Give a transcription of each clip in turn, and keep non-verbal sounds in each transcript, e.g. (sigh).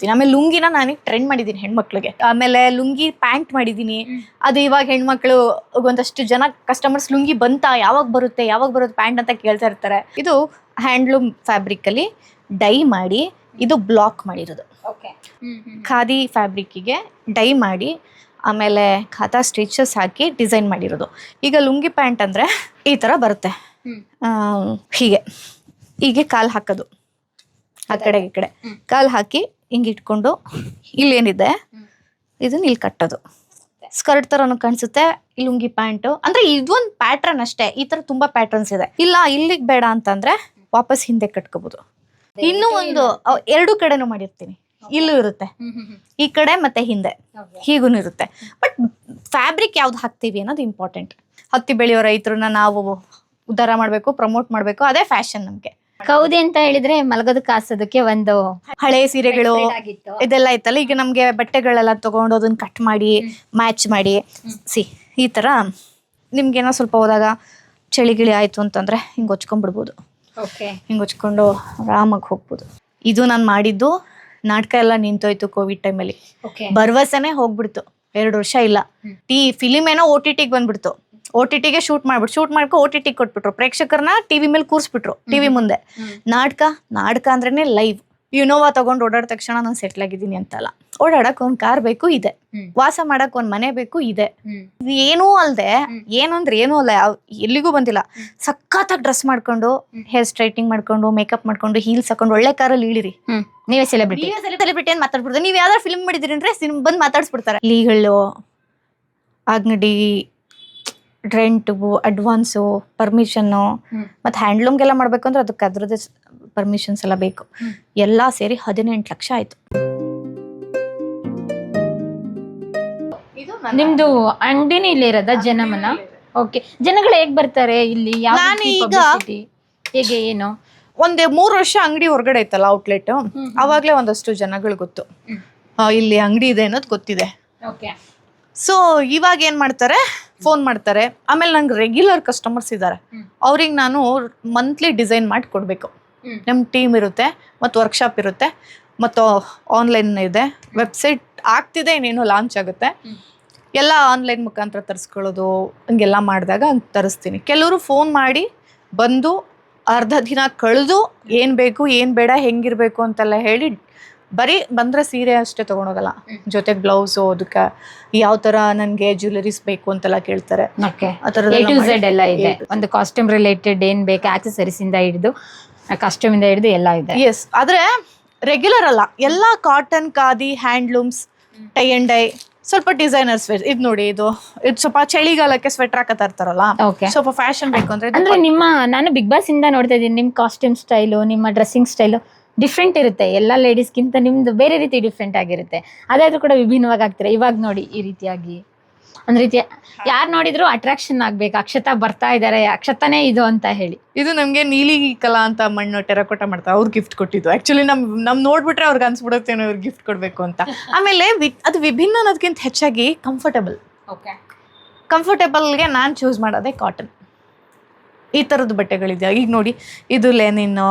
ಹಾಕೊಂಡ್ಬಿಡ್ತೀನಿ ಆಮೇಲೆ ಲುಂಗಿನ ನಾನು ಟ್ರೆಂಡ್ ಮಾಡಿದ್ದೀನಿ ಹೆಣ್ಮಕ್ಳಿಗೆ. ಆಮೇಲೆ ಲುಂಗಿ ಪ್ಯಾಂಟ್ ಮಾಡಿದ್ದೀನಿ. ಅದು ಇವಾಗ ಹೆಣ್ಮಕ್ಳು ಒಂದಷ್ಟು ಜನ ಕಸ್ಟಮರ್ಸ್ ಲುಂಗಿ ಬಂತಾ ಯಾವಾಗ ಬರುತ್ತೆ ಯಾವಾಗ ಬರುತ್ತೆ ಪ್ಯಾಂಟ್ ಅಂತ ಕೇಳ್ತಾ ಇರ್ತಾರೆ. ಇದು ಹ್ಯಾಂಡ್ಲೂಮ್ ಫ್ಯಾಬ್ರಿಕ್ ಅಲ್ಲಿ ಡೈ ಮಾಡಿ ಇದು ಬ್ಲಾಕ್ ಮಾಡಿರೋದು. ಖಾದಿ ಫ್ಯಾಬ್ರಿಕ್ಕಿಗೆ ಡೈ ಮಾಡಿ ಆಮೇಲೆ ಖಾತಾ ಸ್ಟಿಚಸ್ ಹಾಕಿ ಡಿಸೈನ್ ಮಾಡಿರೋದು. ಈಗ ಲುಂಗಿ ಪ್ಯಾಂಟ್ ಅಂದ್ರೆ ಈ ತರ ಬರುತ್ತೆ. ಹೀಗೆ. ಹೀಗೆ ಕಾಲು ಹಾಕೋದು. ಆ ಕಡೆ ಈ ಕಡೆ. ಕಾಲು ಹಾಕಿ ಹಿಂಗೆ ಇಟ್ಕೊಂಡು ಇಲ್ಲೇನಿದೆ. ಇದನ್ನ ಇಲ್ಲಿ ಕಟ್ಟೋದು. ಸ್ಕರ್ಟ್ ತರನು ಕಾಣಿಸುತ್ತೆ ಇಲ್ಲಿ ಲುಂಗಿ ಪ್ಯಾಂಟು. ಅಂದ್ರೆ ಇದೊಂದು ಪ್ಯಾಟ್ರನ್ ಅಷ್ಟೇ ಈ ತರ ತುಂಬಾ ಪ್ಯಾಟ್ರನ್ಸ್ ಇದೆ. ಇಲ್ಲ ಇಲ್ಲಿಗೆ ಬೇಡ ಅಂತಂದ್ರೆ ವಾಪಸ್ ಹಿಂದೆ ಕಟ್ಕೋಬಹುದು ಇನ್ನೂ ಒಂದು ಎರಡು ಕಡೆನೂ ಮಾಡಿರ್ತೀನಿ. ಇಲ್ಲೂ ಇರುತ್ತೆ. ಈ ಕಡೆ ಮತ್ತೆ ಹಿಂದೆ. ಹೀಗೂ ಇರುತ್ತೆ. ಬಟ್ ಫ್ಯಾಬ್ರಿಕ್ ಯಾವ್ದು ಹಾಕ್ತೀವಿ ಅನ್ನೋದು ಇಂಪಾರ್ಟೆಂಟ್ ಹತ್ತಿ ಬೆಳೆಯೋ ರೈತರನ್ನ ನಾವು ಉದ್ಧಾರ ಮಾಡಬೇಕು ಪ್ರಮೋಟ್ ಮಾಡಬೇಕು ಅದೇ ಫ್ಯಾಷನ್ ನಮಗೆ. ಕೌದಿ ಅಂತ ಹೇಳಿದ್ರೆ ಮಲಗೋದು ಕಾಸೋದಕ್ಕೆ ಒಂದು ಹಳೆ ಸೀರೆಗಳು ಆಗಿತ್ತು. ಇದೆಲ್ಲ ಇತ್ತಲ್ಲ ಈಗ ನಮ್ಗೆ ಬಟ್ಟೆಗಳೆಲ್ಲ ತಗೊಂಡು ಅದನ್ನ ಕಟ್ ಮಾಡಿ ಮ್ಯಾಚ್ ಮಾಡಿ. ಸಿ ಈ ತರ ನಿಮ್ಗೇನೋ ಸ್ವಲ್ಪ ಹೋದಾಗ ಚಳಿ ಗಿಳಿ ಆಯ್ತು ಅಂತಂದ್ರೆ ಹಿಂಗ್ ಹೊಚ್ಕೊಂಡ್ಬಿಡ್ಬೋದು. ಹಿಂಗೆ ಹೊಚ್ಕೊಂಡು ಆರಾಮಾಗಿ ಹೋಗ್ಬೋದು. ಇದು ನಾನು ಮಾಡಿದ್ದು ನಾಟಕ ಎಲ್ಲ ನಿಂತೋಯ್ತು ಕೋವಿಡ್ ಟೈಮಲ್ಲಿ ಭರವಸೆನೆ ಹೋಗ್ಬಿಡ್ತು. ಎರಡು ವರ್ಷ ಇಲ್ಲ. ಟಿ ಫಿಲಿಮ್ ಏನೋ ಓ ಟಿ ಟಿಗೆ ಬಂದ್ಬಿಡ್ತು. ಓ ಟಿ ಟಿಗೆ ಶೂಟ್ ಮಾಡ್ಬಿಟ್ಟು ಶೂಟ್ ಮಾಡ್ಕೊ ಓ ಟಿ ಟಿ ಕೊಟ್ಬಿಟ್ರು. ಪ್ರೇಕ್ಷಕರನ್ನ ಟಿವಿ ಮೇಲೆ ಕೂರಿಸ್ಬಿಟ್ರು ಟಿವಿ ಮುಂದೆ. ನಾಟಕ ನಾಟಕ ಅಂದ್ರೇನೆ ಲೈವ್ ಇನೋವಾ ತಗೊಂಡು ಓಡಾಡ ತಕ್ಷಣ ನಾನು ಸೆಟ್ಲ್ ಆಗಿದ್ದೀನಿ ಅಂತಲ್ಲ. ಓಡಾಡಕ್ ಒಂದ್ ಕಾರ್ ಬೇಕು ಇದೆ. ವಾಸ ಮಾಡಕ್ ಒಂದ್ ಮನೆ ಬೇಕು ಇದೆ. ಏನೂ ಅಲ್ದೆ ಏನಂದ್ರೆ ಏನು ಅಂದ್ರೆ ಏನೂ ಅಲ್ಲ ಎಲ್ಲಿಗೂ ಬಂದಿಲ್ಲ. ಸಖತ್ತಾಗಿ ಡ್ರೆಸ್ ಮಾಡ್ಕೊಂಡು. ಹೇರ್ ಸ್ಟ್ರೈಟಿಂಗ್ ಮಾಡ್ಕೊಂಡು ಮೇಕಪ್ ಮಾಡ್ಕೊಂಡು ಹೀಲ್ಸ್ ಹಾಕೊಂಡು ಒಳ್ಳೆ ಕಾರಲ್ಲಿ ಇಳಿರಿ. ನೀವೇ ಸೆಲೆಬ್ರಿಟಿ ಸೆಲೆಬ್ರಿಟಿ ಅಂತ ಮಾತಾಡ್ಬಿಡ್ತಾರೆ ನೀವ್ ಯಾವ್ದಾರು ಫಿಲ್ಮ್ ಮಾಡಿದಿರಿ ಅಂದ್ರೆ ಬಂದು ಮಾತಾಡ್ಸ್ಬಿಡ್ತಾರೆ. ಲೀಗಳು ಅಂಗಡಿ ರೆಂಟು ಅಡ್ವಾನ್ಸು ಪರ್ಮಿಷನ್ನು. ಮತ್ತು ಹ್ಯಾಂಡ್ಲೂಮ್ಗೆಲ್ಲ ಮಾಡ್ಬೇಕು ಅಂದ್ರೆ ಅದಕ್ಕೆ ಅದ್ರದ್ದೇ ಪರ್ಮಿಷನ್ಸ್ ಎಲ್ಲ ಬೇಕು. ಎಲ್ಲ ಸೇರಿ ಹದಿನೆಂಟು ಲಕ್ಷ ಆಯ್ತು. ನಿಮ್ದು ಅಂಗಡಿನೇ ಇಲ್ಲಿ ಇರೋದ ಜನಮನ? ಓಕೆ ಜನಗಳು ಹೇಗ್ ಬರ್ತಾರೆ ಇಲ್ಲಿ? ಯಾವ ನಾನು ರೀತಿ ಈಗ- publicity? ಹೇಗೆ ಏನು? ಒಂದೇ ಮೂರು ವರ್ಷ ಅಂಗಡಿ ಹೊರಗಡೆ ಇತ್ತಲ್ಲ ಔಟ್ಲೆಟ್ ಅವಾಗಲೇ ಒಂದಷ್ಟು ಜನಗಳು ಗೊತ್ತು. ಆ, ಇಲ್ಲಿ ಅಂಗಡಿ ಇದೆ ಅನ್ನೋದು ಗೊತ್ತಿದೆ. ಓಕೆ ಸೊ ಇವಾಗ ಏನು ಮಾಡ್ತಾರೆ? ಫೋನ್ ಮಾಡ್ತಾರೆ. ಆಮೇಲೆ ನಂಗೆ ರೆಗ್ಯುಲರ್ ಕಸ್ಟಮರ್ಸ್ ಇದ್ದಾರೆ. ಅವ್ರಿಗೆ ನಾನು ಮಂತ್ಲಿ ಡಿಸೈನ್ ಮಾಡಿ ಕೊಡಬೇಕು. ನಮ್ಮ ಟೀಮ್ ಇರುತ್ತೆ ಮತ್ತು ವರ್ಕ್ಶಾಪ್ ಇರುತ್ತೆ ಮತ್ತು ಆನ್ಲೈನ್ ಇದೆ. ವೆಬ್ಸೈಟ್ ಆಗ್ತಿದೆ ಇನ್ನೇನು ಲಾಂಚ್ ಆಗುತ್ತೆ. ಎಲ್ಲ ಆನ್ಲೈನ್ ಮುಖಾಂತರ ತರಿಸ್ಕೊಳ್ಳೋದು ಹಂಗೆಲ್ಲ ಮಾಡಿದಾಗ ಹಂಗೆ ತರಿಸ್ತೀನಿ. ಕೆಲವರು ಫೋನ್ ಮಾಡಿ ಬಂದು ಅರ್ಧ ದಿನ ಕಳೆದು ಏನು ಬೇಕು ಏನು ಬೇಡ ಹೆಂಗಿರಬೇಕು ಅಂತೆಲ್ಲ ಹೇಳಿ ಬರೀ ಬಂದರೆ ಸೀರೆ ಅಷ್ಟೇ ತೊಗೊಂಡೋಗಲ್ಲ. ಜೊತೆಗೆ ಬ್ಲೌಸು ಅದಕ್ಕೆ ಯಾವ ಥರ ನನಗೆ ಜ್ಯುವೆಲರೀಸ್ ಬೇಕು ಅಂತೆಲ್ಲ ಕೇಳ್ತಾರೆ. ಆ ಎಲ್ಲ ಇದೆ. ಒಂದು ಕಾಸ್ಟ್ಯೂಮ್ ರಿಲೇಟೆಡ್ ಏನ್ ಬೇಕು ಆಕ್ಸೆಸರೀಸ್ ಇಂದ ಹಿಡಿದು ಕಾಸ್ಟ್ಯೂಮ್ ಇಂದ ಹಿಡಿದು ಎಲ್ಲ ಇದೆ. ಎಸ್ ಆದ್ರೆ ರೆಗ್ಯುಲರ್ ಅಲ್ಲ. ಎಲ್ಲ cotton khadi handlooms tie and dye ಸ್ವಲ್ಪ ಡಿಸೈನರ್ಸ್ ವೇರ್ ಇದು ನೋಡಿ ಇದು ಇದು ಸ್ವಲ್ಪ ಚಳಿಗಾಲಕ್ಕೆ ಸ್ವೆಟರ್ ಹಾಕತಾ ಇರ್ತಾರಲ್ಲ. ಓಕೆ ಸ್ವಲ್ಪ ಫ್ಯಾಷನ್ ಬೇಕು ಅಂದ್ರೆ ಅಂದ್ರೆ ನಿಮ್ಮ ನಾನು ಬಿಗ್ ಬಾಸ್ ಇಂದ ನೋಡ್ತಾ ಇದ್ದೀನಿ. ನಿಮ್ಮ ಕಾಸ್ಟ್ಯೂಮ್ ಸ್ಟೈಲು ನಿಮ್ಮ ಡ್ರೆಸ್ಸಿಂಗ್ ಸ್ಟೈಲು ಡಿಫ್ರೆಂಟ್ ಇರುತ್ತೆ. ಎಲ್ಲ ಲೇಡೀಸ್ಗಿಂತ ನಿಮ್ದು ಬೇರೆ ರೀತಿ ಡಿಫ್ರೆಂಟ್ ಆಗಿರುತ್ತೆ. ಅದಾದ್ರೂ ಕೂಡ ವಿಭಿನ್ನವಾಗಿ ಆಗ್ತೀರಾ? ಇವಾಗ ನೋಡಿ ಈ ರೀತಿಯಾಗಿ. ಒಂದ್ ರೀತಿ ಯಾರು ನೋಡಿದ್ರು ಅಟ್ರಾಕ್ಷನ್ ಆಗ್ಬೇಕು. ಅಕ್ಷತಾ ಬರ್ತಾ ಇದ್ದಾರೆ ಅಕ್ಷತಾನೇ ಇದು ಅಂತ ಹೇಳಿ. ಇದು ನಮ್ಗೆ ನೀಲಿ ಕಲಾ ಅಂತ ಮಣ್ಣು ಟೆರಕೋಟ ಮಾಡ್ತಾ ಅವ್ರು ಗಿಫ್ಟ್ ಕೊಟ್ಟಿದ್ದು. ಆಕ್ಚುಲಿ ನಮ್ ನಮ್ ನೋಡ್ಬಿಟ್ರೆ ಅವ್ರಿಗೆ ಅನ್ಸ್ಬಿಡುತ್ತೇನೋ ಇವ್ರಿಗೆ ಗಿಫ್ಟ್ ಕೊಡ್ಬೇಕು ಅಂತ. (laughs) ಆಮೇಲೆ ವಿ- ಅದು ವಿಭಿನ್ನ ಅನ್ನೋದಕ್ಕಿಂತ ಹೆಚ್ಚಾಗಿ ಕಂಫರ್ಟಬಲ್ ಓಕೆ ಕಂಫರ್ಟೇಬಲ್ಗೆ ನಾನು ಚೂಸ್ ಮಾಡೋದೇ ಕಾಟನ್ ಈ ಥರದ್ದು ಬಟ್ಟೆಗಳಿದೆ. ಈಗ ನೋಡಿ ಇದು ಲೆನಿನ್ನು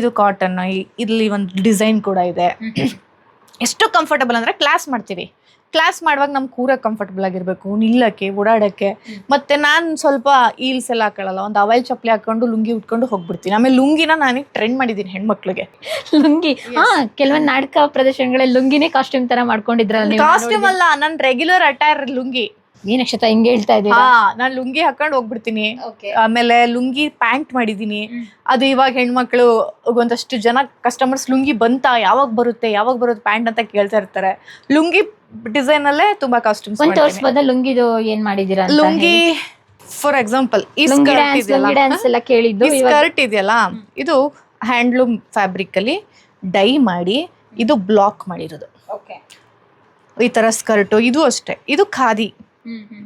ಇದು ಕಾಟನ್ ಇಲ್ಲಿ ಒಂದು ಡಿಸೈನ್ ಕೂಡ ಇದೆ. ಎಷ್ಟು ಕಂಫರ್ಟಬಲ್ ಅಂದರೆ ಕ್ಲಾಸ್ ಮಾಡ್ತೀವಿ. ಕ್ಲಾಸ್ ಮಾಡುವಾಗ ನಮ್ಗೆ ಕೂರ ಕಂಫರ್ಟಬಲ್ ಆಗಿರಬೇಕು. ನಿಲ್ಲಕ್ಕೆ ಓಡಾಡೋಕ್ಕೆ. ಮತ್ತೆ ನಾನು ಸ್ವಲ್ಪ ಈಲ್ಸ್ ಎಲ್ಲ ಹಾಕೊಳ್ಳಲ್ಲ ಒಂದು ಅವೈಲ್ ಚಪ್ಪಲಿ ಹಾಕೊಂಡು ಲುಂಗಿ ಉಟ್ಕೊಂಡು ಹೋಗ್ಬಿಡ್ತೀನಿ. ಆಮೇಲೆ ಲುಂಗಿನ ನಾನೇ ಟ್ರೆಂಡ್ ಮಾಡಿದ್ದೀನಿ ಹೆಣ್ಮಕ್ಳಿಗೆ. ಲುಂಗಿ? ಹಾಂ ಕೆಲವೊಂದು ನಾಟಕ ಪ್ರದರ್ಶನಗಳಲ್ಲಿ ಲುಂಗಿನೇ ಕಾಸ್ಟ್ಯೂಮ್ ಥರ ಮಾಡ್ಕೊಂಡಿದ್ರಲ್ಲ ಕಾಸ್ಟ್ಯೂಮ್ ಅಲ್ಲ ನನ್ನ ರೆಗ್ಯುಲರ್ ಅಟೈರ್ ಲುಂಗಿ. ಈ ನಕ್ಷತ್ರ ಹಿಂಗೆ ಹೇಳ್ತಾ ಇದ್ದೀರಾ? ಹಾ ನಾನು ಲುಂಗಿ ಹಾಕೊಂಡು ಹೋಗ್ಬಿಡ್ತೀನಿ. ಆಮೇಲೆ ಲುಂಗಿ ಪ್ಯಾಂಟ್ ಮಾಡಿದೀನಿ ಅದು ಇವಾಗ ಹೆಣ್ಮಕ್ಳು ಒಂದಷ್ಟು ಜನ ಕಸ್ಟಮರ್ಸ್ ಲುಂಗಿ ಬಂತಾ ಯಾವಾಗ ಬರುತ್ತೆ ಯಾವಾಗ ಬರುತ್ತೆ ಪ್ಯಾಂಟ್ ಅಂತ ಕೇಳ್ತಾ ಇರ್ತಾರೆ. ಲುಂಗಿ ಡಿಸೈನ್ ಅಲ್ಲೇ ತುಂಬಾ ಕಾಸ್ಟ್ಯೂಮ್ಸ್ ಒಂದ್ ತೋರ್ಸ್ಬೋದ ಲುಂಗಿದು ಏನ್ ಮಾಡಿದೀರಾ ಅಂತ ಲುಂಗಿ ಫಾರ್ ಎಕ್ಸಾಂಪಲ್ ಈ ಲುಂಗಿ ಸ್ಕರ್ಟ್ ಡ್ಯಾನ್ಸ್ ಇದೆಯಲ್ಲ? ಲುಂಗಿ ಡ್ಯಾನ್ಸ್ ಎಲ್ಲ ಕೇಳಿದ್ದು ಈ ಇವಾಗ. ಸ್ಕರ್ಟ್ ಇದೆಯಲ್ಲ? ಇದು ಹ್ಯಾಂಡ್ಲೂಮ್ ಫ್ಯಾಬ್ರಿಕ್ ಅಲ್ಲಿ ಡೈ ಮಾಡಿ ಇದು ಬ್ಲಾಕ್ ಮಾಡಿರೋದು. ಈ ತರ ಸ್ಕರ್ಟ್ ಇದು ಅಷ್ಟೇ. ಇದು ಖಾದಿ.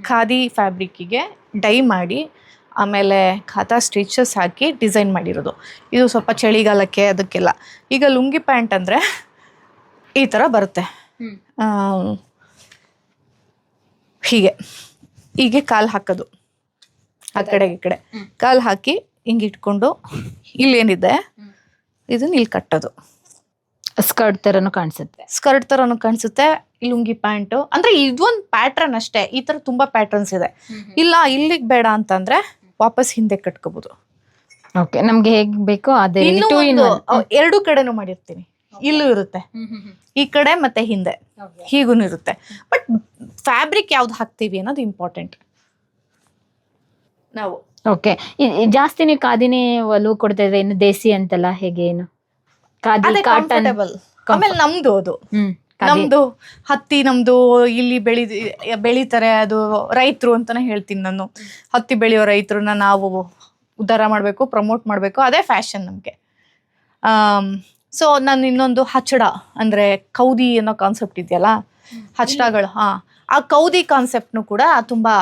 ಖಾದಿ ಫ್ಯಾಬ್ರಿಕ್ಕಿಗೆ ಡೈ ಮಾಡಿ ಆಮೇಲೆ ಖಾತಾ ಸ್ಟಿಚಸ್ ಹಾಕಿ ಡಿಸೈನ್ ಮಾಡಿರೋದು. ಇದು ಸ್ವಲ್ಪ ಚಳಿಗಾಲಕ್ಕೆ ಅದಕ್ಕೆಲ್ಲ. ಈಗ ಲುಂಗಿ ಪ್ಯಾಂಟ್ ಅಂದರೆ ಈ ಥರ ಬರುತ್ತೆ. ಹೀಗೆ. ಹೀಗೆ ಕಾಲು ಹಾಕೋದು. ಆ ಕಡೆ ಈ ಕಡೆ. ಕಾಲು ಹಾಕಿ ಹಿಂಗೆ ಇಟ್ಕೊಂಡು ಇಲ್ಲೇನಿದೆ. ಇದನ್ನ ಇಲ್ಲಿ ಕಟ್ಟೋದು. ಸ್ಕರ್ಟ್ ತರನು ಕಾಣಿಸುತ್ತೆ. ಸ್ಕರ್ಟ್ ತರನು ಕಾಣಿಸುತ್ತೆ ಲುಂಗಿ ಪ್ಯಾಂಟ್. ಅಂದ್ರೆ ಇದೊಂದು ಪ್ಯಾಟ್ರನ್ ಅಷ್ಟೇ ಈ ತರ ತುಂಬಾ ಪ್ಯಾಟ್ರನ್ಸ್ ಇದೆ. ಇಲ್ಲ ಇಲ್ಲಿಗೆ ಬೇಡ ಅಂತಂದ್ರೆ ವಾಪಸ್ ಹಿಂದೆ ಕಟ್ಕೋಬಹುದು ಓಕೆ ನಮ್ಗೆ ಹೇಗ್ ಬೇಕೋ ಅದೇ ಇನ್ನು ಒಂದು ಎರಡು ಕಡೆನೂ ಮಾಡಿರ್ತೀನಿ. ಇಲ್ಲೂ ಇರುತ್ತೆ. ಈ ಕಡೆ ಮತ್ತೆ ಹಿಂದೆ. ಹೀಗೂ ಇರುತ್ತೆ. ಬಟ್ ಫ್ಯಾಬ್ರಿಕ್ ಯಾವ್ದು ಹಾಕ್ತೀವಿ ಅನ್ನೋದು ಇಂಪಾರ್ಟೆಂಟ್ ನಾವು. ಓಕೆ ಜಾಸ್ತಿನೇ ನೀವು ಕಾದಿನೇ ಒಲವು ಕೊಡ್ತಾ ಇದ್ರೆ ಇನ್ನು ದೇಸಿ ಅಂತಲ್ಲ ಹೇಗೆ ಏನು? ಅದೇ ಕಾಟನ್ ಕಂಫರ್ಟೇಬಲ್ ಆಮೇಲೆ ನಮ್ದು ಅದು. ನಮ್ದು ಹತ್ತಿ ನಮ್ದು ಇಲ್ಲಿ ಬೆಳಿ ಬೆಳಿತಾರೆ ಅದು ರೈತರು ಅಂತಾನೆ ಹೇಳ್ತೀನಿ ನಾನು. ಹತ್ತಿ ಬೆಳೆಯೋ ರೈತರನ್ನ ನಾವು ಉದ್ಧಾರ ಮಾಡಬೇಕು ಪ್ರಮೋಟ್ ಮಾಡಬೇಕು. ಅದೇ ಫ್ಯಾಷನ್ ನಮಗೆ. ಸೊ ನಾನು ಇನ್ನೊಂದು ಹಚ್ಚಡ ಅಂದ್ರೆ ಕೌದಿ ಅನ್ನೋ ಕಾನ್ಸೆಪ್ಟ್ ಇದೆಯಲ್ಲ? ಹಚ್ಚಡಗಳು ಹಾ. ಆ ಕೌದಿ ಕಾನ್ಸೆಪ್ಟ್ನು ಕೂಡ ತುಂಬಾ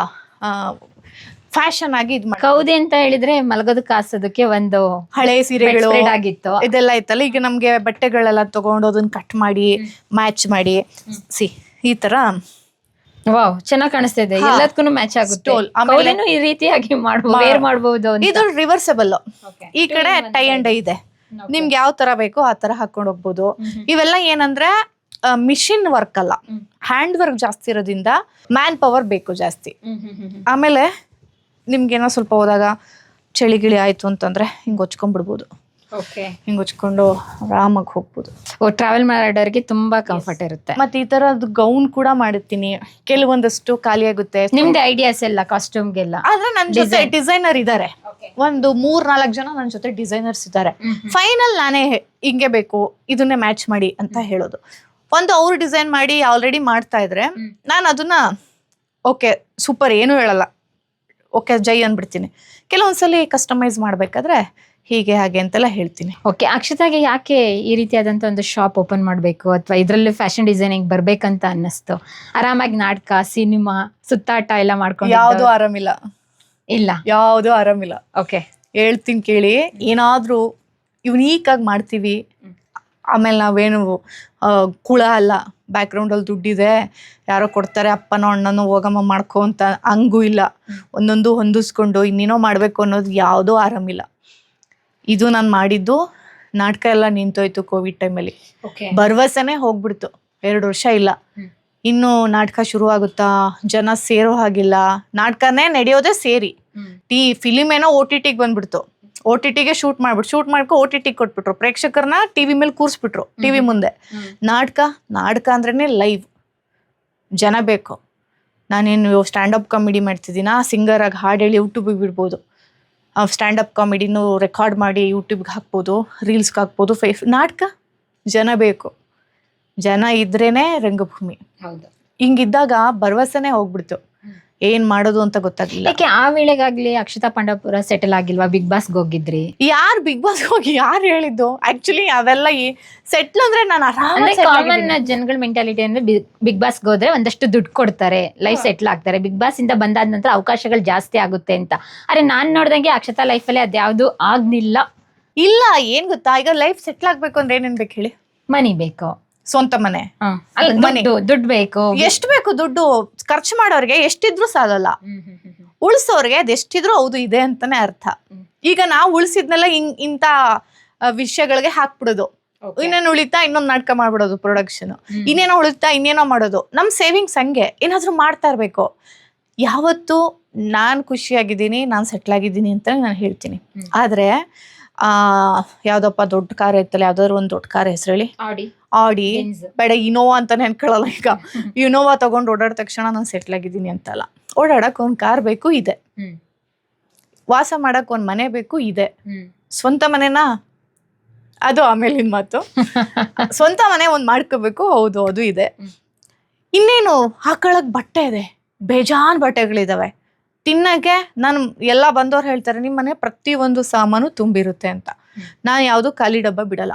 ಫ್ಯಾಷನ್ ಆಗಿ ಇದು ಮಾಡಿ ಕೌದಿ ಅಂತ ಹೇಳಿದ್ರೆ ಮಲಗೋದು ಕಾಸೋದಕ್ಕೆ ಒಂದು ಹಳೆ ಸೀರೆಗಳು spread ಆಗಿತ್ತು. ಇದೆಲ್ಲ ಇತ್ತಲ್ಲ ಈಗ ನಮ್ಗೆ ಬಟ್ಟೆಗಳೆಲ್ಲ ತಗೊಂಡು ಅದನ್ನ ಕಟ್ ಮಾಡಿ ಮ್ಯಾಚ್ ಮಾಡಿ ಸಿ ಈ ತರ. ವಾವ್ ಚೆನ್ನಾಗಿ ಕಾಣಿಸ್ತಾ ಇದೆ. ಎಲ್ಲದಕ್ಕೂ ಮ್ಯಾಚ್ ಆಗುತ್ತೆ. Stole. ಆಮೇಲೆ- ಕೌದಿನೂ ಈ ರೀತಿಯಾಗಿ ಮಾಡ್ಬೋದು ವೇರ್ ಮಾಡಬಹುದು ಇದು ರಿವರ್ಸಬಲ್ Okay. ಈ ಕಡೆ ಟೈ ಅಂಡ್ ಇದೆ. ನಿಮ್ಗೆ ಯಾವ ತರ ಬೇಕೋ ಆ ತರ ಹಾಕೊಂಡು ಹೋಗ್ಬೋದು. ಇವೆಲ್ಲ ಏನಂದ್ರೆ ಮಿಷಿನ್ ವರ್ಕ್ ಅಲ್ಲ. ಹ್ಯಾಂಡ್ ವರ್ಕ್ ಜಾಸ್ತಿ ಇರೋದ್ರಿಂದ ಮ್ಯಾನ್ ಪವರ್ ಬೇಕು ಜಾಸ್ತಿ. ಆಮೇಲೆ ನಿಮ್ಗೇನೋ ಸ್ವಲ್ಪ ಹೋದಾಗ ಚಳಿ ಗಿಳಿ ಆಯ್ತು ಅಂತಂದ್ರೆ ಹಿಂಗ್ ಹೊಚ್ಕೊಂಡ್ಬಿಡ್ಬೋದು ಓಕೆ. ಹಿಂಗ್ ಹೊಚ್ಕೊಂಡು ಆರಾಮಾಗಿ ಹೋಗ್ಬೋದು. ಓ ಟ್ರಾವೆಲ್ ಮಾಡೋರಿಗೆ ತುಂಬಾ ಕಂಫರ್ಟ್ ಇರುತ್ತೆ. ಮತ್ತೆ ಈ ತರದ್ ಗೌನ್ ಕೂಡ ಮಾಡಿರ್ತೀನಿ. ಕೆಲವೊಂದಷ್ಟು ಖಾಲಿ ಆಗುತ್ತೆ. ನಿಮ್ದು ಐಡಿಯಾಸ್ ಎಲ್ಲ ಕಾಸ್ಟ್ಯೂಮ್ಗೆಲ್ಲ ಆದ್ರೆ ನನ್ನ ಜೊತೆ ಡಿಸೈನರ್ ಇದ್ದಾರೆ ಒಂದು ಮೂರ್ ನಾಲ್ಕು ಜನ ನನ್ನ ಜೊತೆ ಡಿಸೈನರ್ಸ್ ಇದ್ದಾರೆ ಫೈನಲ್ ನಾನೇ ಹಿಂಗೆ ಬೇಕು ಇದನ್ನೇ ಮ್ಯಾಚ್ ಮಾಡಿ ಅಂತ ಹೇಳೋದು. ಒಂದು ಅವ್ರು ಡಿಸೈನ್ ಮಾಡಿ ಆಲ್ರೆಡಿ ಮಾಡ್ತಾ ಇದ್ರೆ. ನಾನು ಅದನ್ನ ಓಕೆ ಸೂಪರ್ ಏನು ಹೇಳಲ್ಲ. ಓಕೆ ಜೈ ಅಂದ್ಬಿಡ್ತೀನಿ. ಕೆಲವೊಂದ್ಸಲಿ ಕಸ್ಟಮೈಸ್ ಮಾಡ್ಬೇಕಾದ್ರೆ ಹೀಗೆ ಹಾಗೆ ಅಂತೆಲ್ಲ ಹೇಳ್ತೀನಿ. ಓಕೆ ಅಕ್ಷತಾಗೆ ಯಾಕೆ ಈ ರೀತಿಯಾದಂತ ಒಂದು ಶಾಪ್ ಓಪನ್ ಮಾಡಬೇಕು? ಅಥವಾ ಇದರಲ್ಲಿ ಫ್ಯಾಷನ್ ಡಿಸೈನಿಂಗ್ ಬರ್ಬೇಕಂತ ಅನ್ನಿಸ್ತು. ಆರಾಮಾಗಿ ನಾಟಕ ಸಿನಿಮಾ ಸುತ್ತಾಟ ಎಲ್ಲ ಮಾಡ್ಕೊಂಡು ಯಾವುದು ಆರಾಮಿಲ್ಲ. ಇಲ್ಲ? ಯಾವುದು ಆರಾಮಿಲ್ಲ. ಓಕೆ. ಹೇಳ್ತೀನಿ ಕೇಳಿ ಏನಾದರೂ ಯುನೀಕ್ ಆಗಿ ಮಾಡ್ತೀವಿ. ಆಮೇಲೆ ನಾವೇನು ಕುಳ ಅಲ್ಲ. ಬ್ಯಾಕ್ಗ್ರೌಂಡಲ್ಲಿ ದುಡ್ಡಿದೆ ಯಾರೋ ಕೊಡ್ತಾರೆ ಅಪ್ಪನೋ ಅಣ್ಣನೋ ಹೋಗಮ್ಮ ಮಾಡ್ಕೋ ಅಂತ ಹಂಗೂ ಇಲ್ಲ. ಒಂದೊಂದು ಹೊಂದಿಸ್ಕೊಂಡು ಇನ್ನೇನೋ ಮಾಡಬೇಕು ಅನ್ನೋದು ಯಾವುದೂ ಆರಾಮಿಲ್ಲ ಇದು ನಾನು ಮಾಡಿದ್ದು ನಾಟಕ ಎಲ್ಲ ನಿಂತೋಯ್ತು ಕೋವಿಡ್ ಟೈಮಲ್ಲಿ ಭರವಸೆನೇ ಹೋಗ್ಬಿಡ್ತು. ಎರಡು ವರ್ಷ ಇಲ್ಲ. ಇನ್ನು ನಾಟಕ ಶುರು ಆಗುತ್ತಾ ಜನ ಸೇರೋ ಹಾಗಿಲ್ಲ. ನಾಟಕನೇ ನಡೆಯೋದೇ ಸೇರಿ. ಟಿ ಫಿಲಿಮ್ ಏನೋ ಓ ಟಿ ಟಿಗೆ ಬಂದ್ಬಿಡ್ತು. ಓ ಟಿ ಟಿಗೆ ಶೂಟ್ ಮಾಡ್ಬಿಟ್ಟು ಶೂಟ್ ಮಾಡ್ಕೊ ಓ ಟಿ ಟಿ ಕೊಟ್ಬಿಟ್ರು. ಪ್ರೇಕ್ಷಕರನ್ನ ಟಿವಿ ಮೇಲೆ ಕೂರಿಸ್ಬಿಟ್ರು ಟಿವಿ ಮುಂದೆ. ನಾಟಕ ನಾಟಕ ಅಂದ್ರೆ ಲೈವ್ ಜನ ಬೇಕು. ನಾನೇನು ಸ್ಟ್ಯಾಂಡಪ್ ಕಾಮಿಡಿ ಮಾಡ್ತಿದ್ದೀನಾ? ಸಿಂಗರ್ ಆಗಿ ಹಾಡು ಹೇಳಿ ಯೂಟ್ಯೂಬಿಗೆ ಬಿಡ್ಬೋದು. ಸ್ಟ್ಯಾಂಡಪ್ ಕಾಮಿಡಿನೂ ರೆಕಾರ್ಡ್ ಮಾಡಿ ಯೂಟ್ಯೂಬ್ಗೆ ಹಾಕ್ಬೋದು ರೀಲ್ಸ್ಗೆ ಹಾಕ್ಬೋದು ಫೇ ನಾಟಕ ಜನ ಬೇಕು. ಜನ ಇದ್ರೇನೆ ರಂಗಭೂಮಿ. ಹೌದು. ಹಿಂಗಿದ್ದಾಗ ಭರವಸೆನೇ ಹೋಗ್ಬಿಡ್ತು. ಏನ್ ಮಾಡೋದು ಅಂತ ಗೊತ್ತಾಗ್ಲಿಲ್ಲ. ಯಾಕೆ ಆ ವೇಳೆಗಾಗ್ಲಿ ಅಕ್ಷತಾ ಪಂಡಪುರ ಸೆಟಲ್ ಆಗಿಲ್ವಾ? ಬಿಗ್ ಬಾಸ್ ಹೋಗಿದ್ರಿ? ಯಾರು ಬಿಗ್ ಬಾಸ್ ಹೋಗಿ ಯಾರು ಹೇಳಿದ್ದು? ಆಕ್ಚುಲಿ ಅವೆಲ್ಲ ಈ ಸೆಟ್ಲ್ ಅಂದ್ರೆ ನಾನು ಅಂದ್ರೆ ಕಾಮನ್ ಆರಾಮ ಜನಗಳ ಮೆಂಟಾಲಿಟಿ ಅಂದ್ರೆ ಬಿಗ್ ಬಾಸ್ ಹೋದ್ರೆ ಒಂದಷ್ಟು ದುಡ್ಡು ಕೊಡ್ತಾರೆ ಲೈಫ್ ಸೆಟ್ಲ್ ಆಗ್ತಾರೆ. ಬಿಗ್ ಬಾಸ್ ಇಂದ ಬಂದಾದ ನಂತರ ಅವಕಾಶಗಳು ಜಾಸ್ತಿ ಆಗುತ್ತೆ ಅಂತ. ಅರೆ ನಾನ್ ನೋಡ್ದಂಗೆ ಅಕ್ಷತಾ ಲೈಫ್ ಅಲ್ಲಿ ಅದ್ಯಾವ್ದು ಆಗ್ನಿಲ್ಲ ಇಲ್ಲ ಏನ್ ಗೊತ್ತಾ? ಈಗ ಲೈಫ್ ಸೆಟ್ಲ್ ಆಗ್ಬೇಕು ಅಂದ್ರೆ ಏನೇನ್ ಬೇಕು ಹೇಳಿ? ಮನಿ ಬೇಕು. ಸ್ವಂತ ಮನೆ. ಹ. ಅಲ್ಲ ಮನೆ. ದುಡ್ಡು ದುಡ್ಡು ಬೇಕು. ಎಷ್ಟು ಬೇಕು ದುಡ್ಡು? ಖರ್ಚು ಮಾಡೋರ್ಗೆ ಎಷ್ಟಿದ್ರು ಸಾಲಲ್ಲ. ಉಳಿಸೋರ್ಗೆ ಅದು ಎಷ್ಟಿದ್ರು ಹೌದು ಇದೆ ಅಂತಾನೆ ಅರ್ಥ. ಈಗ ನಾವು ಉಳಿಸಿದ್ನೆಲ್ಲ ಹಿಂಗ್ ಇಂತ ಆ, ವಿಷಯಗಳಿಗೆ ಹಾಕ್ಬಿಡೋದು. ಇನ್ನೇನು ಉಳಿತಾ ಇನ್ನೊಂದು ನಾಟಕ ಮಾಡ್ಬಿಡೋದು ಪ್ರೊಡಕ್ಷನ್ ಇನ್ನೇನೋ ಉಳಿತಾ ಇನ್ನೇನೋ ಮಾಡೋದು. ನಮ್ಮ ಸೇವಿಂಗ್ಸ್ ಹಂಗೆ. ಏನಾದ್ರೂ ಮಾಡ್ತಾ ಇರಬೇಕು. ಯಾವತ್ತು ನಾನು ಖುಷಿಯಾಗಿದ್ದೀನಿ ನಾನು ಸೆಟ್ಲ್ ಆಗಿದ್ದೀನಿ ಅಂತ ನಾನು ಹೇಳ್ತೀನಿ. ಆದ್ರೆ ಆದರೆ ಯಾವುದಪ್ಪ ದೊಡ್ಡ ಕಾರ್ ಐತಲ್ಲ ಯಾವ್ದಾದ್ರು ಒಂದು ದೊಡ್ಡ ಕಾರ್ ಹೆಸರು ಹೇಳಿ ಆಡಿ. ಬೇಡ ಇನೋವಾ ಅಂತಾನೆ ಅನ್ಕೊಳ್ಳಲ್ಲ ಈಗ. (laughs) ಇನೋವಾ ತಗೊಂಡು ಓಡಾಡ ತಕ್ಷಣ ನಾನು ಸೆಟ್ಲ್ ಆಗಿದ್ದೀನಿ ಅಂತಲ್ಲ. ಓಡಾಡಕ್ ಒಂದ್ ಕಾರ್ ಬೇಕು ಇದೆ. ವಾಸ ಮಾಡಕ್ ಒಂದ್ ಮನೆ ಬೇಕು ಇದೆ. ಸ್ವಂತ ಮನೆನಾ? ಅದು ಆಮೇಲಿನ ಮಾತು. (laughs) ಸ್ವಂತ ಮನೆ ಒಂದ್ ಮಾಡ್ಕೋಬೇಕು ಹೌದು ಅದು ಇದೆ. ಇನ್ನೇನು ಹಾಕೊಳಕ್ ಬಟ್ಟೆ ಇದೆ. ಬೇಜಾನ್ ಬಟ್ಟೆಗಳಿದಾವೆ. ತಿನ್ನಕ್ಕೆ ನಾನು ಎಲ್ಲ ಬಂದವ್ರು ಹೇಳ್ತಾರೆ ನಿಮ್ಮ ಮನೆ ಪ್ರತಿಯೊಂದು ಸಾಮಾನು ತುಂಬಿರುತ್ತೆ ಅಂತ. ನಾನು ಯಾವುದು ಖಾಲಿ ಡಬ್ಬ ಬಿಡಲ್ಲ.